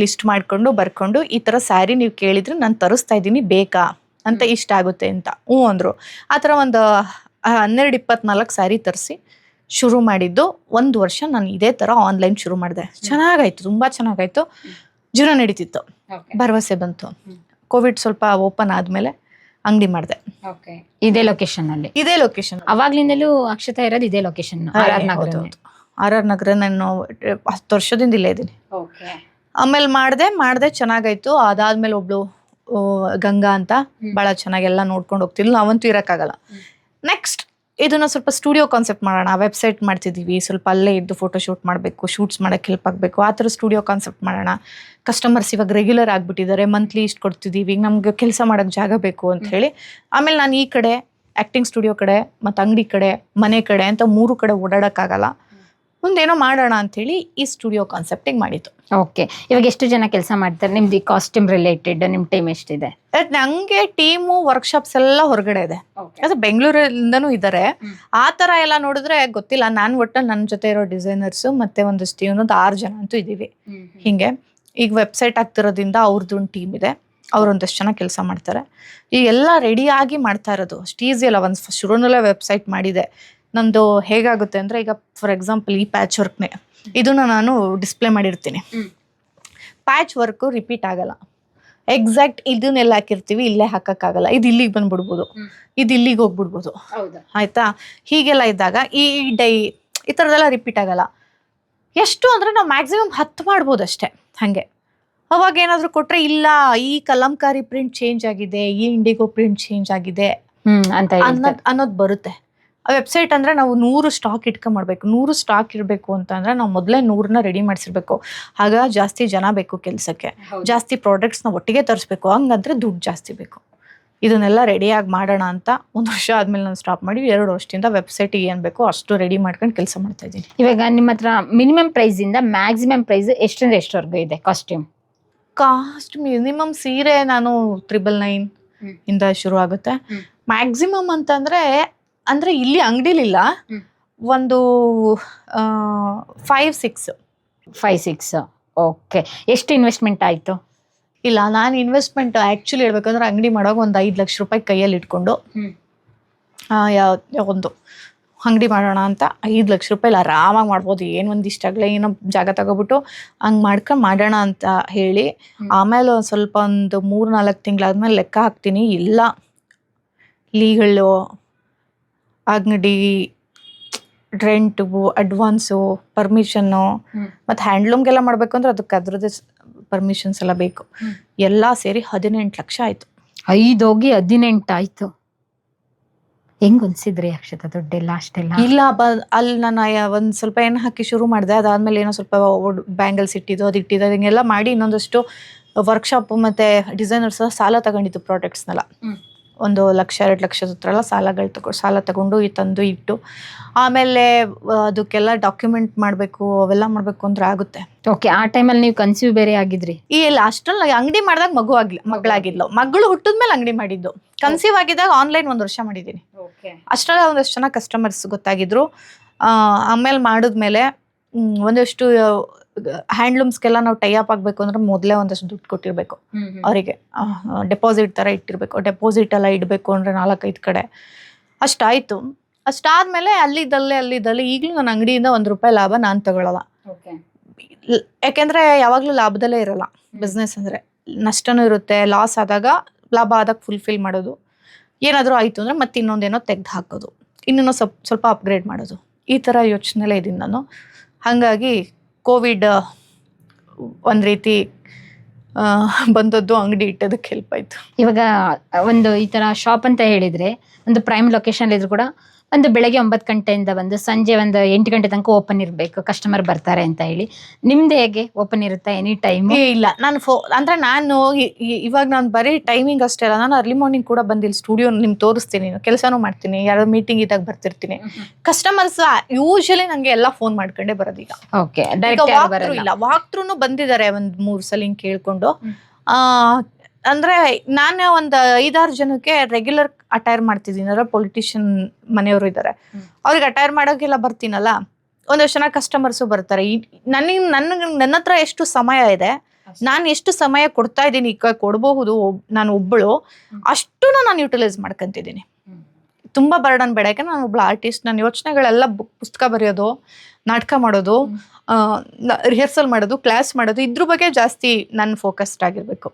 ಲಿಸ್ಟ್ ಮಾಡ್ಕೊಂಡು ಬರ್ಕೊಂಡು ಈ ತರ ಸ್ಯಾರಿ ನೀವು ಕೇಳಿದ್ರೆ ನಾನು ತರಿಸ್ತಾ ಇದ್ದೀನಿ ಬೇಕಾ? ಅಂತ ಇಷ್ಟ ಆಗುತ್ತೆ ಅಂತ. ಹ್ಞೂ ಅಂದ್ರು. ಆ ಥರ ಒಂದು ಹನ್ನೆರಡು ಇಪ್ಪತ್ನಾಲ್ಕು ಸ್ಯಾರಿ ತರಿಸಿ ಶುರು ಮಾಡಿದ್ದು ಒಂದು ವರ್ಷ ನಾನು ಇದೇ ಥರ ಆನ್ಲೈನ್ ಶುರು ಮಾಡಿದೆ. ಚೆನ್ನಾಗಾಯ್ತು ತುಂಬಾ ಚೆನ್ನಾಗಾಯ್ತು. ಜೀವನ ನಡೀತಿತ್ತು. ಭರವಸೆ ಬಂತು. ಕೋವಿಡ್ ಸ್ವಲ್ಪ ಓಪನ್ ಆದ್ಮೇಲೆ ಅಂಗಡಿ ಮಾಡಿದೆ. ಇದೇ ಲೊಕೇಶನ್ ಅಲ್ಲಿ? ಇದೇ ಲೊಕೇಶನ್ ಅವಾಗ್ಲಿಂದಲೂ ಅಕ್ಷತಾ ಇರೋದು ಇದೇ location R R Nagar R R Nagar ನಾನು ಹತ್ತು ವರ್ಷದಿಂದ ಇಲ್ಲೇ ಇದ್ದೀನಿ. ಆಮೇಲೆ ಮಾಡಿದೆ ಮಾಡಿದೆ ಚೆನ್ನಾಗಾಯ್ತು. ಅದಾದ್ಮೇಲೆ ಒಬ್ಳು ಗಂಗಾ ಅಂತ ಬಹಳ ಭಾಳ ಚೆನ್ನಾಗೆಲ್ಲ ನೋಡ್ಕೊಂಡು ಹೋಗ್ತಿದ್ಲು. ನಾವಂತೂ ಇರೋಕ್ಕಾಗಲ್ಲ. ನೆಕ್ಸ್ಟ್ ಇದನ್ನ ಸ್ವಲ್ಪ ಸ್ಟುಡಿಯೋ ಕಾನ್ಸೆಪ್ಟ್ ಮಾಡೋಣ. ವೆಬ್ಸೈಟ್ ಮಾಡ್ತಿದ್ದೀವಿ ಸ್ವಲ್ಪ ಅಲ್ಲೇ ಇದ್ದು ಫೋಟೋ ಶೂಟ್ ಮಾಡಬೇಕು ಶೂಟ್ಸ್ ಮಾಡೋಕ್ಕೆ ಹೆಲ್ಪ್ ಆಗಬೇಕು. ಆ ಥರ ಸ್ಟುಡಿಯೋ ಕಾನ್ಸೆಪ್ಟ್ ಮಾಡೋಣ. ಕಸ್ಟಮರ್ಸ್ ಇವಾಗ ರೆಗ್ಯುಲರ್ ಆಗಿಬಿಟ್ಟಿದ್ದಾರೆ. ಮಂತ್ಲಿ ಇಷ್ಟು ಕೊಡ್ತಿದ್ದೀವಿ ನಮ್ಗೆ ಕೆಲಸ ಮಾಡೋಕ್ಕೆ ಜಾಗ ಬೇಕು ಅಂತ ಹೇಳಿ. ಆಮೇಲೆ ನಾನು ಈ ಕಡೆ ಆ್ಯಕ್ಟಿಂಗ್ ಸ್ಟುಡಿಯೋ ಕಡೆ ಮತ್ತು ಅಂಗಡಿ ಕಡೆ, ಮನೆ ಕಡೆ ಅಂತ ಮೂರು ಕಡೆ ಓಡಾಡೋಕ್ಕಾಗಲ್ಲ ಮುಂದೇನೋ ಮಾಡೋಣ ಹೇಳಿ ಈ ಸ್ಟುಡಿಯೋ ಕಾನ್ಸೆಪ್ಟಿಗೆ ಮಾಡಿದ್ದು. ಓಕೆ. ಇವಾಗ ಎಷ್ಟು ಜನ ಕೆಲಸ ಮಾಡ್ತಾರೆ? ನಿಮ್ದು ಕಾಸ್ಟ್ಯೂಮ್ ರಿಲೇಟೆಡ್ ನಿಮ್ ಟೀಮ್ ಎಷ್ಟಿದೆ? ನಂಗೆ ಟೀಮು ವರ್ಕ್ಶಾಪ್ಸ್ ಎಲ್ಲ ಹೊರಗಡೆ ಇದೆ. ಅದು ಬೆಂಗಳೂರಿಂದನೂ ಇದ್ದಾರೆ ಆ ಥರ ಎಲ್ಲ ನೋಡಿದ್ರೆ ಗೊತ್ತಿಲ್ಲ. ನಾನು ಒಟ್ಟು ನನ್ನ ಜೊತೆ ಇರೋ ಡಿಸೈನರ್ಸು ಮತ್ತೆ ಒಂದಷ್ಟು ಇನ್ನೊಂದು ಆರು ಜನ ಅಂತೂ ಇದ್ದೀವಿ. ಹಿಂಗೆ. ಈಗ ವೆಬ್ಸೈಟ್ ಆಗ್ತಿರೋದ್ರಿಂದ ಅವ್ರದ್ದು ಒಂದು ಟೀಮ್ ಇದೆ. ಅವ್ರೊಂದಷ್ಟು ಜನ ಕೆಲಸ ಮಾಡ್ತಾರೆ. ಈ ಎಲ್ಲ ರೆಡಿಯಾಗಿ ಮಾಡ್ತಾ ಇರೋದು. ಅಷ್ಟು ಈಸಿ ಅಲ್ಲ. ಒಂದು ಶುರುನಲ್ಲೇ ವೆಬ್ಸೈಟ್ ಮಾಡಿದೆ. ನಂದು ಹೇಗಾಗುತ್ತೆ ಅಂದ್ರೆ ಈಗ ಫಾರ್ ಎಕ್ಸಾಂಪಲ್ ಈ ಪ್ಯಾಚ್ ವರ್ಕ್ನೇ ಇದನ್ನ ನಾನು ಡಿಸ್ಪ್ಲೇ ಮಾಡಿರ್ತೀನಿ. ಪ್ಯಾಚ್ ವರ್ಕು ರಿಪೀಟ್ ಆಗಲ್ಲ. ಎಕ್ಸಾಕ್ಟ್ ಇದನ್ನೆಲ್ಲ ಹಾಕಿರ್ತೀವಿ ಇಲ್ಲೇ ಹಾಕಕ್ಕಾಗಲ್ಲ. ಇದು ಇಲ್ಲಿಗೆ ಬಂದ್ಬಿಡ್ಬೋದು. ಇದು ಇಲ್ಲಿಗೆ ಹೋಗ್ಬಿಡ್ಬೋದು. ಹೌದಾ. ಆಯ್ತಾ? ಹೀಗೆಲ್ಲ ಇದ್ದಾಗ ಈ ಡೈ ಈ ಥರದೆಲ್ಲ ರಿಪೀಟ್ ಆಗಲ್ಲ. ಎಷ್ಟು ಅಂದ್ರೆ ನಾವು ಮ್ಯಾಕ್ಸಿಮಮ್ ಹತ್ತು ಮಾಡ್ಬೋದು ಅಷ್ಟೇ ಹಾಗೆ. ಅವಾಗ ಏನಾದರೂ ಕೊಟ್ಟರೆ ಇಲ್ಲ ಈ ಕಲಂಕಾರಿ ಪ್ರಿಂಟ್ ಚೇಂಜ್ ಆಗಿದೆ ಈ ಇಂಡಿಗೋ ಪ್ರಿಂಟ್ ಚೇಂಜ್ ಆಗಿದೆ ಅನ್ನೋದು ಅನ್ನೋದು ಬರುತ್ತೆ. ವೆಬ್ಸೈಟ್ ಅಂದರೆ ನಾವು ನೂರು ಸ್ಟಾಕ್ ಇಟ್ಕೊಂಡ್ಮಾಡ್ಬೇಕು ನೂರು ಸ್ಟಾಕ್ ಇರಬೇಕು ಅಂತ ಅಂದರೆ ನಾವು ಮೊದಲೇ ನೂರನ್ನ ರೆಡಿ ಮಾಡಿಸಿರ್ಬೇಕು. ಆಗ ಜಾಸ್ತಿ ಜನ ಬೇಕು ಕೆಲಸಕ್ಕೆ. ಜಾಸ್ತಿ ಪ್ರಾಡಕ್ಟ್ಸ್ನ ಒಟ್ಟಿಗೆ ತರಿಸ್ಬೇಕು. ಹಂಗಂದ್ರೆ ದುಡ್ಡು ಜಾಸ್ತಿ ಬೇಕು. ಇದನ್ನೆಲ್ಲ ರೆಡಿಯಾಗಿ ಮಾಡೋಣ ಅಂತ ಒಂದು ವರ್ಷ ಆದಮೇಲೆ ನಾನು ಸ್ಟಾಪ್ ಮಾಡಿ ಎರಡು ವರ್ಷದಿಂದ ವೆಬ್ಸೈಟಿಗೆ ಏನು ಬೇಕೋ ಅಷ್ಟು ರೆಡಿ ಮಾಡ್ಕೊಂಡು ಕೆಲಸ ಮಾಡ್ತಾ ಇದ್ದೀನಿ. ಇವಾಗ ನಿಮ್ಮ ಹತ್ರ ಮಿನಿಮಮ್ ಪ್ರೈಸ್ ಇಂದ ಮ್ಯಾಕ್ಸಿಮಮ್ ಪ್ರೈಸ್ ಎಷ್ಟರಿಂದ ಎಷ್ಟವರೆಗೂ ಇದೆ ಕಾಸ್ಟ್ಯೂಮ್ ಕಾಸ್ಟ್ ಮಿನಿಮಮ್ ಸೀರೆ ನಾನು ತ್ರಿಬಲ್ ನೈನ್. ಇಂದ ಶುರು ಆಗುತ್ತೆ ಮ್ಯಾಕ್ಸಿಮಮ್ ಅಂತಂದ್ರೆ ಅಂದ್ರೆ ಇಲ್ಲಿ ಅಂಗಡಿಲಿಲ್ಲ. ಒಂದು five six five six okay ಎಷ್ಟು ಇನ್ವೆಸ್ಟ್ಮೆಂಟ್ ಆಯ್ತು? ಇಲ್ಲ ನಾನು ಇನ್ವೆಸ್ಟ್ಮೆಂಟ್ ಆ್ಯಕ್ಚುಲಿ ಹೇಳ್ಬೇಕಂದ್ರೆ ಅಂಗಡಿ ಮಾಡೋವಾಗ ಒಂದು ಐದು ಲಕ್ಷ ರೂಪಾಯಿ ಕೈಯಲ್ಲಿ ಇಟ್ಕೊಂಡು ಯಾವ ಒಂದು ಅಂಗಡಿ ಮಾಡೋಣ ಅಂತ ಐದು ಲಕ್ಷ ರೂಪಾಯಿ ಆರಾಮಾಗಿ ಮಾಡ್ಬೋದು. ಏನು ಒಂದಿಷ್ಟಾಗಲೇ ಏನೋ ಜಾಗ ತಗೋಬಿಟ್ಟು ಹಂಗೆ ಮಾಡ್ಕೊಂಡು ಮಾಡೋಣ ಅಂತ ಹೇಳಿ ಆಮೇಲೆ ಒಂದು ಸ್ವಲ್ಪ ಒಂದು ಮೂರು ನಾಲ್ಕು ತಿಂಗಳಾದ್ಮೇಲೆ ಲೆಕ್ಕ ಹಾಕ್ತೀನಿ. ಇಲ್ಲ ಲೀಗಳು ಅಂಗಡಿ ರೆಂಟು ಅಡ್ವಾನ್ಸು ಪರ್ಮಿಷನ್ನು ಮತ್ತೆ ಹ್ಯಾಂಡ್ಲೂಮ್ಗೆಲ್ಲ ಮಾಡಬೇಕು ಅಂದ್ರೆ ಅದಕ್ಕೆ ಅದ್ರದ್ದು ಪರ್ಮಿಷನ್ಸ್ ಎಲ್ಲ ಬೇಕು. ಎಲ್ಲ ಸೇರಿ ಹದಿನೆಂಟು ಲಕ್ಷ ಆಯಿತು. ಐದೋಗಿ ಹದಿನೆಂಟು ಆಯ್ತು. ಹೆಂಗ್ ಅನ್ಸಿದ್ರಿ ಅಕ್ಷತ ದುಡ್ಡೆಲ್ಲ ಅಷ್ಟೆಲ್ಲ? ಇಲ್ಲ ಬ ಅಲ್ಲಿ ನಾನು ಒಂದು ಸ್ವಲ್ಪ ಏನು ಹಾಕಿ ಶುರು ಮಾಡಿದೆ ಅದಾದ್ಮೇಲೆ ಏನೋ ಸ್ವಲ್ಪ ಬ್ಯಾಂಗಲ್ಸ್ ಇಟ್ಟಿದ್ದು ಅದು ಇಟ್ಟಿದ್ದು ಹಿಂಗೆಲ್ಲ ಮಾಡಿ ಇನ್ನೊಂದಷ್ಟು ವರ್ಕ್ಶಾಪ್ ಮತ್ತೆ ಡಿಸೈನರ್ಸ್ ಸಾಲ ತಗೊಂಡಿದ್ದು ಪ್ರಾಡಕ್ಟ್ಸ್ನೆಲ್ಲ. ಒಂದು ಲಕ್ಷ ಎರಡು ಲಕ್ಷದ ಹತ್ರ ಎಲ್ಲ ಸಾಲಗಳು ತಗೊ ಸಾಲ ತಗೊಂಡು ಈ ತಂದು ಇಟ್ಟು ಆಮೇಲೆ ಅದಕ್ಕೆಲ್ಲ ಡಾಕ್ಯುಮೆಂಟ್ ಮಾಡಬೇಕು ಅವೆಲ್ಲ ಮಾಡಬೇಕು ಅಂದ್ರೆ ಆಗುತ್ತೆ. ಓಕೆ ಆ ಟೈಮಲ್ಲಿ ನೀವು ಕನ್ಸ್ಯೂ ಬೇರೆ ಆಗಿದ್ರಿ? ಈ ಅಷ್ಟೊಂದು ಅಂಗಡಿ ಮಾಡಿದಾಗ ಮಗು ಆಗ್ಲಿ ಮಗಳಾಗಿದ್ಲು. ಮಗಳು ಹುಟ್ಟಿದ್ಮೇಲೆ ಅಂಗಡಿ ಮಾಡಿದ್ದು. ಕನ್ಸೀವ್ ಆಗಿದ್ದಾಗ ಆನ್ಲೈನ್ ಒಂದು ವರ್ಷ ಮಾಡಿದ್ದೀನಿ. ಅಷ್ಟೆಲ್ಲ ಒಂದಷ್ಟು ಜನ ಕಸ್ಟಮರ್ಸ್ ಗೊತ್ತಾಗಿದ್ರು. ಆಮೇಲೆ ಮಾಡಿದ್ಮೇಲೆ ಒಂದಷ್ಟು ಹ್ಯಾಂಡ್ಲೂಮ್ಸ್ಗೆಲ್ಲ ನಾವು ಟೈ ಅಪ್ ಆಗಬೇಕು ಅಂದ್ರೆ ಮೊದಲೇ ಒಂದಷ್ಟು ದುಡ್ಡು ಕೊಟ್ಟಿರಬೇಕು. ಅವರಿಗೆ ಡೆಪಾಸಿಟ್ ಥರ ಇಟ್ಟಿರಬೇಕು. ಡೆಪಾಸಿಟ್ ಎಲ್ಲ ಇಡಬೇಕು ಅಂದರೆ ನಾಲ್ಕೈದು ಕಡೆ. ಅಷ್ಟಾಯಿತು. ಅಷ್ಟಾದಮೇಲೆ ಅಲ್ಲಿದ್ದಲ್ಲೇ ಅಲ್ಲಿದ್ದಲ್ಲೇ ಈಗಲೂ ನನ್ನ ಅಂಗಡಿಯಿಂದ ಒಂದು ರೂಪಾಯಿ ಲಾಭ ನಾನು ತಗೊಳ್ಳಲ್ಲ ಯಾಕೆಂದರೆ ಯಾಕೆಂದ್ರೆ ಯಾವಾಗಲೂ ಲಾಭದಲ್ಲೇ ಇರಲ್ಲ. ಬಿಸ್ನೆಸ್ ಅಂದರೆ ನಷ್ಟನೂ ಇರುತ್ತೆ ಲಾಸ್ ಆದಾಗ ಲಾಭ ಆದಾಗ ಫುಲ್ಫಿಲ್ ಮಾಡೋದು. ಏನಾದರೂ ಆಯಿತು ಅಂದರೆ ಮತ್ತೆ ಇನ್ನೊಂದೇನೋ ತೆಗ್ದು ಹಾಕೋದು. ಇನ್ನೂ ಸ್ವಲ್ಪ ಸ್ವಲ್ಪ ಅಪ್ಗ್ರೇಡ್ ಮಾಡೋದು. ಈ ಥರ ಯೋಚನೆಲೇ ಇದ್ದೀನಿ ನಾನು. ಹಾಗಾಗಿ ಕೋವಿಡ್ ಒಂದು ರೀತಿ ಬಂದದ್ದು ಅಂಗಡಿ ಇಟ್ಟದಕ್ಕೆ ಹೆಲ್ಪ್ ಆಯಿತು. ಇವಾಗ ಒಂದು ಈ ತರ ಶಾಪ್ ಅಂತ ಹೇಳಿದ್ರೆ, ಒಂದು ಪ್ರೈಮ್ ಲೊಕೇಶನ್ ಇದ್ರು ಕೂಡ ಒಂದು ಬೆಳಗ್ಗೆ ಒಂಬತ್ತು ಗಂಟೆಯಿಂದ ಬಂದು ಸಂಜೆ ಒಂದು ಎಂಟು ಗಂಟೆ ತನಕ ಓಪನ್ ಇರಬೇಕು. ಕಸ್ಟಮರ್ ಬರ್ತಾರೆ ಅಂತ ಹೇಳಿ. ನಿಮ್ದು ಹೇಗೆ? ಓಪನ್ ಇರುತ್ತಾ? ಎನಿ ಟೈಮ್ ಏ ಇಲ್ಲ. ನಾನು ಫೋ ಅಂದ್ರೆ ನಾನು ಹೋಗಿ- ಇ- ಇವಾಗ ನಾನು ಬರೀ ಟೈಮಿಂಗ್ ಅಷ್ಟೇ ಅಲ್ಲ. ನಾನು ಅರ್ಲಿ ಮಾರ್ನಿಂಗ್ ಕೂಡ ಬಂದಿಲ್ಲ. ಸ್ಟುಡಿಯೋ ನಿಮ್ಗೆ ತೋರಿಸ್ತೀನಿ. ಕೆಲಸನೂ ಮಾಡ್ತೀನಿ. ಯಾರೋ ಮೀಟಿಂಗ್ ಇದ್ದಾಗ ಬರ್ತಿರ್ತೀನಿ. ಕಸ್ಟಮರ್ಸ್ ಯೂಶಲಿ ನನಗೆ ಎಲ್ಲ ಫೋನ್ ಮಾಡ್ಕೊಂಡೇ ಬರೋದು ಈಗ. ಓಕೆ ಈಗ ಡೈರೆಕ್ಟ್ ವಾಕ್ ಬರಲ್ಲ. ಇಲ್ಲ. ವಾಕ್ಟ್ರೂ ಬಂದಿದ್ದಾರೆ ಒಂದ್ ಮೂರ್ ಸಲ ಹಿಂಗ್ ಕೇಳ್ಕೊಂಡು. ಹ್ಮ್. ಆ ಅಂದ್ರೆ ನಾನು ಒಂದ್ ಐದಾರು ಜನಕ್ಕೆ ರೆಗ್ಯುಲರ್ ಅಟೈರ್ ಮಾಡ್ತಿದ್ದೀನಿ. ಅಂದ್ರೆ ಪೊಲಿಟಿಷಿಯನ್ ಮನೆಯವರು ಇದ್ದಾರೆ. ಅವ್ರಿಗೆ ಅಟೈರ್ ಮಾಡೋಕ್ಕೆಲ್ಲ ಬರ್ತೀನಲ್ಲ? ಒಂದಷ್ಟು ಜನ ಕಸ್ಟಮರ್ಸು ಬರ್ತಾರೆ. ನನಗೆ ನನ್ನ ನನ್ನ ಹತ್ರ ಎಷ್ಟು ಸಮಯ ಇದೆ? ನಾನು ಎಷ್ಟು ಸಮಯ ಕೊಡ್ತಾ ಇದ್ದೀನಿ? ಈಗ ಕೊಡಬಹುದು ನಾನು ಒಬ್ಬಳು ಅಷ್ಟೂ ಅಷ್ಟು ನಾನು ಯುಟಿಲೈಸ್ ಮಾಡ್ಕೊಂತಿದ್ದೀನಿ. ತುಂಬ ಬರ್ಡನ್ ಬೇಡ. ಯಾಕಂದ್ರೆ ನಾನು ಒಬ್ಳು ಆರ್ಟಿಸ್ಟ್ ನನ್ನ ಯೋಚನೆಗಳೆಲ್ಲ ಪುಸ್ತಕ ಬರೆಯೋದು ನಾಟಕ ಮಾಡೋದು ರಿಹರ್ಸಲ್ ಮಾಡೋದು ಕ್ಲಾಸ್ ಮಾಡೋದು ಇದ್ರ ಬಗ್ಗೆ ಜಾಸ್ತಿ ನಾನು ಫೋಕಸ್ಡ್ ಆಗಿರ್ಬೇಕು.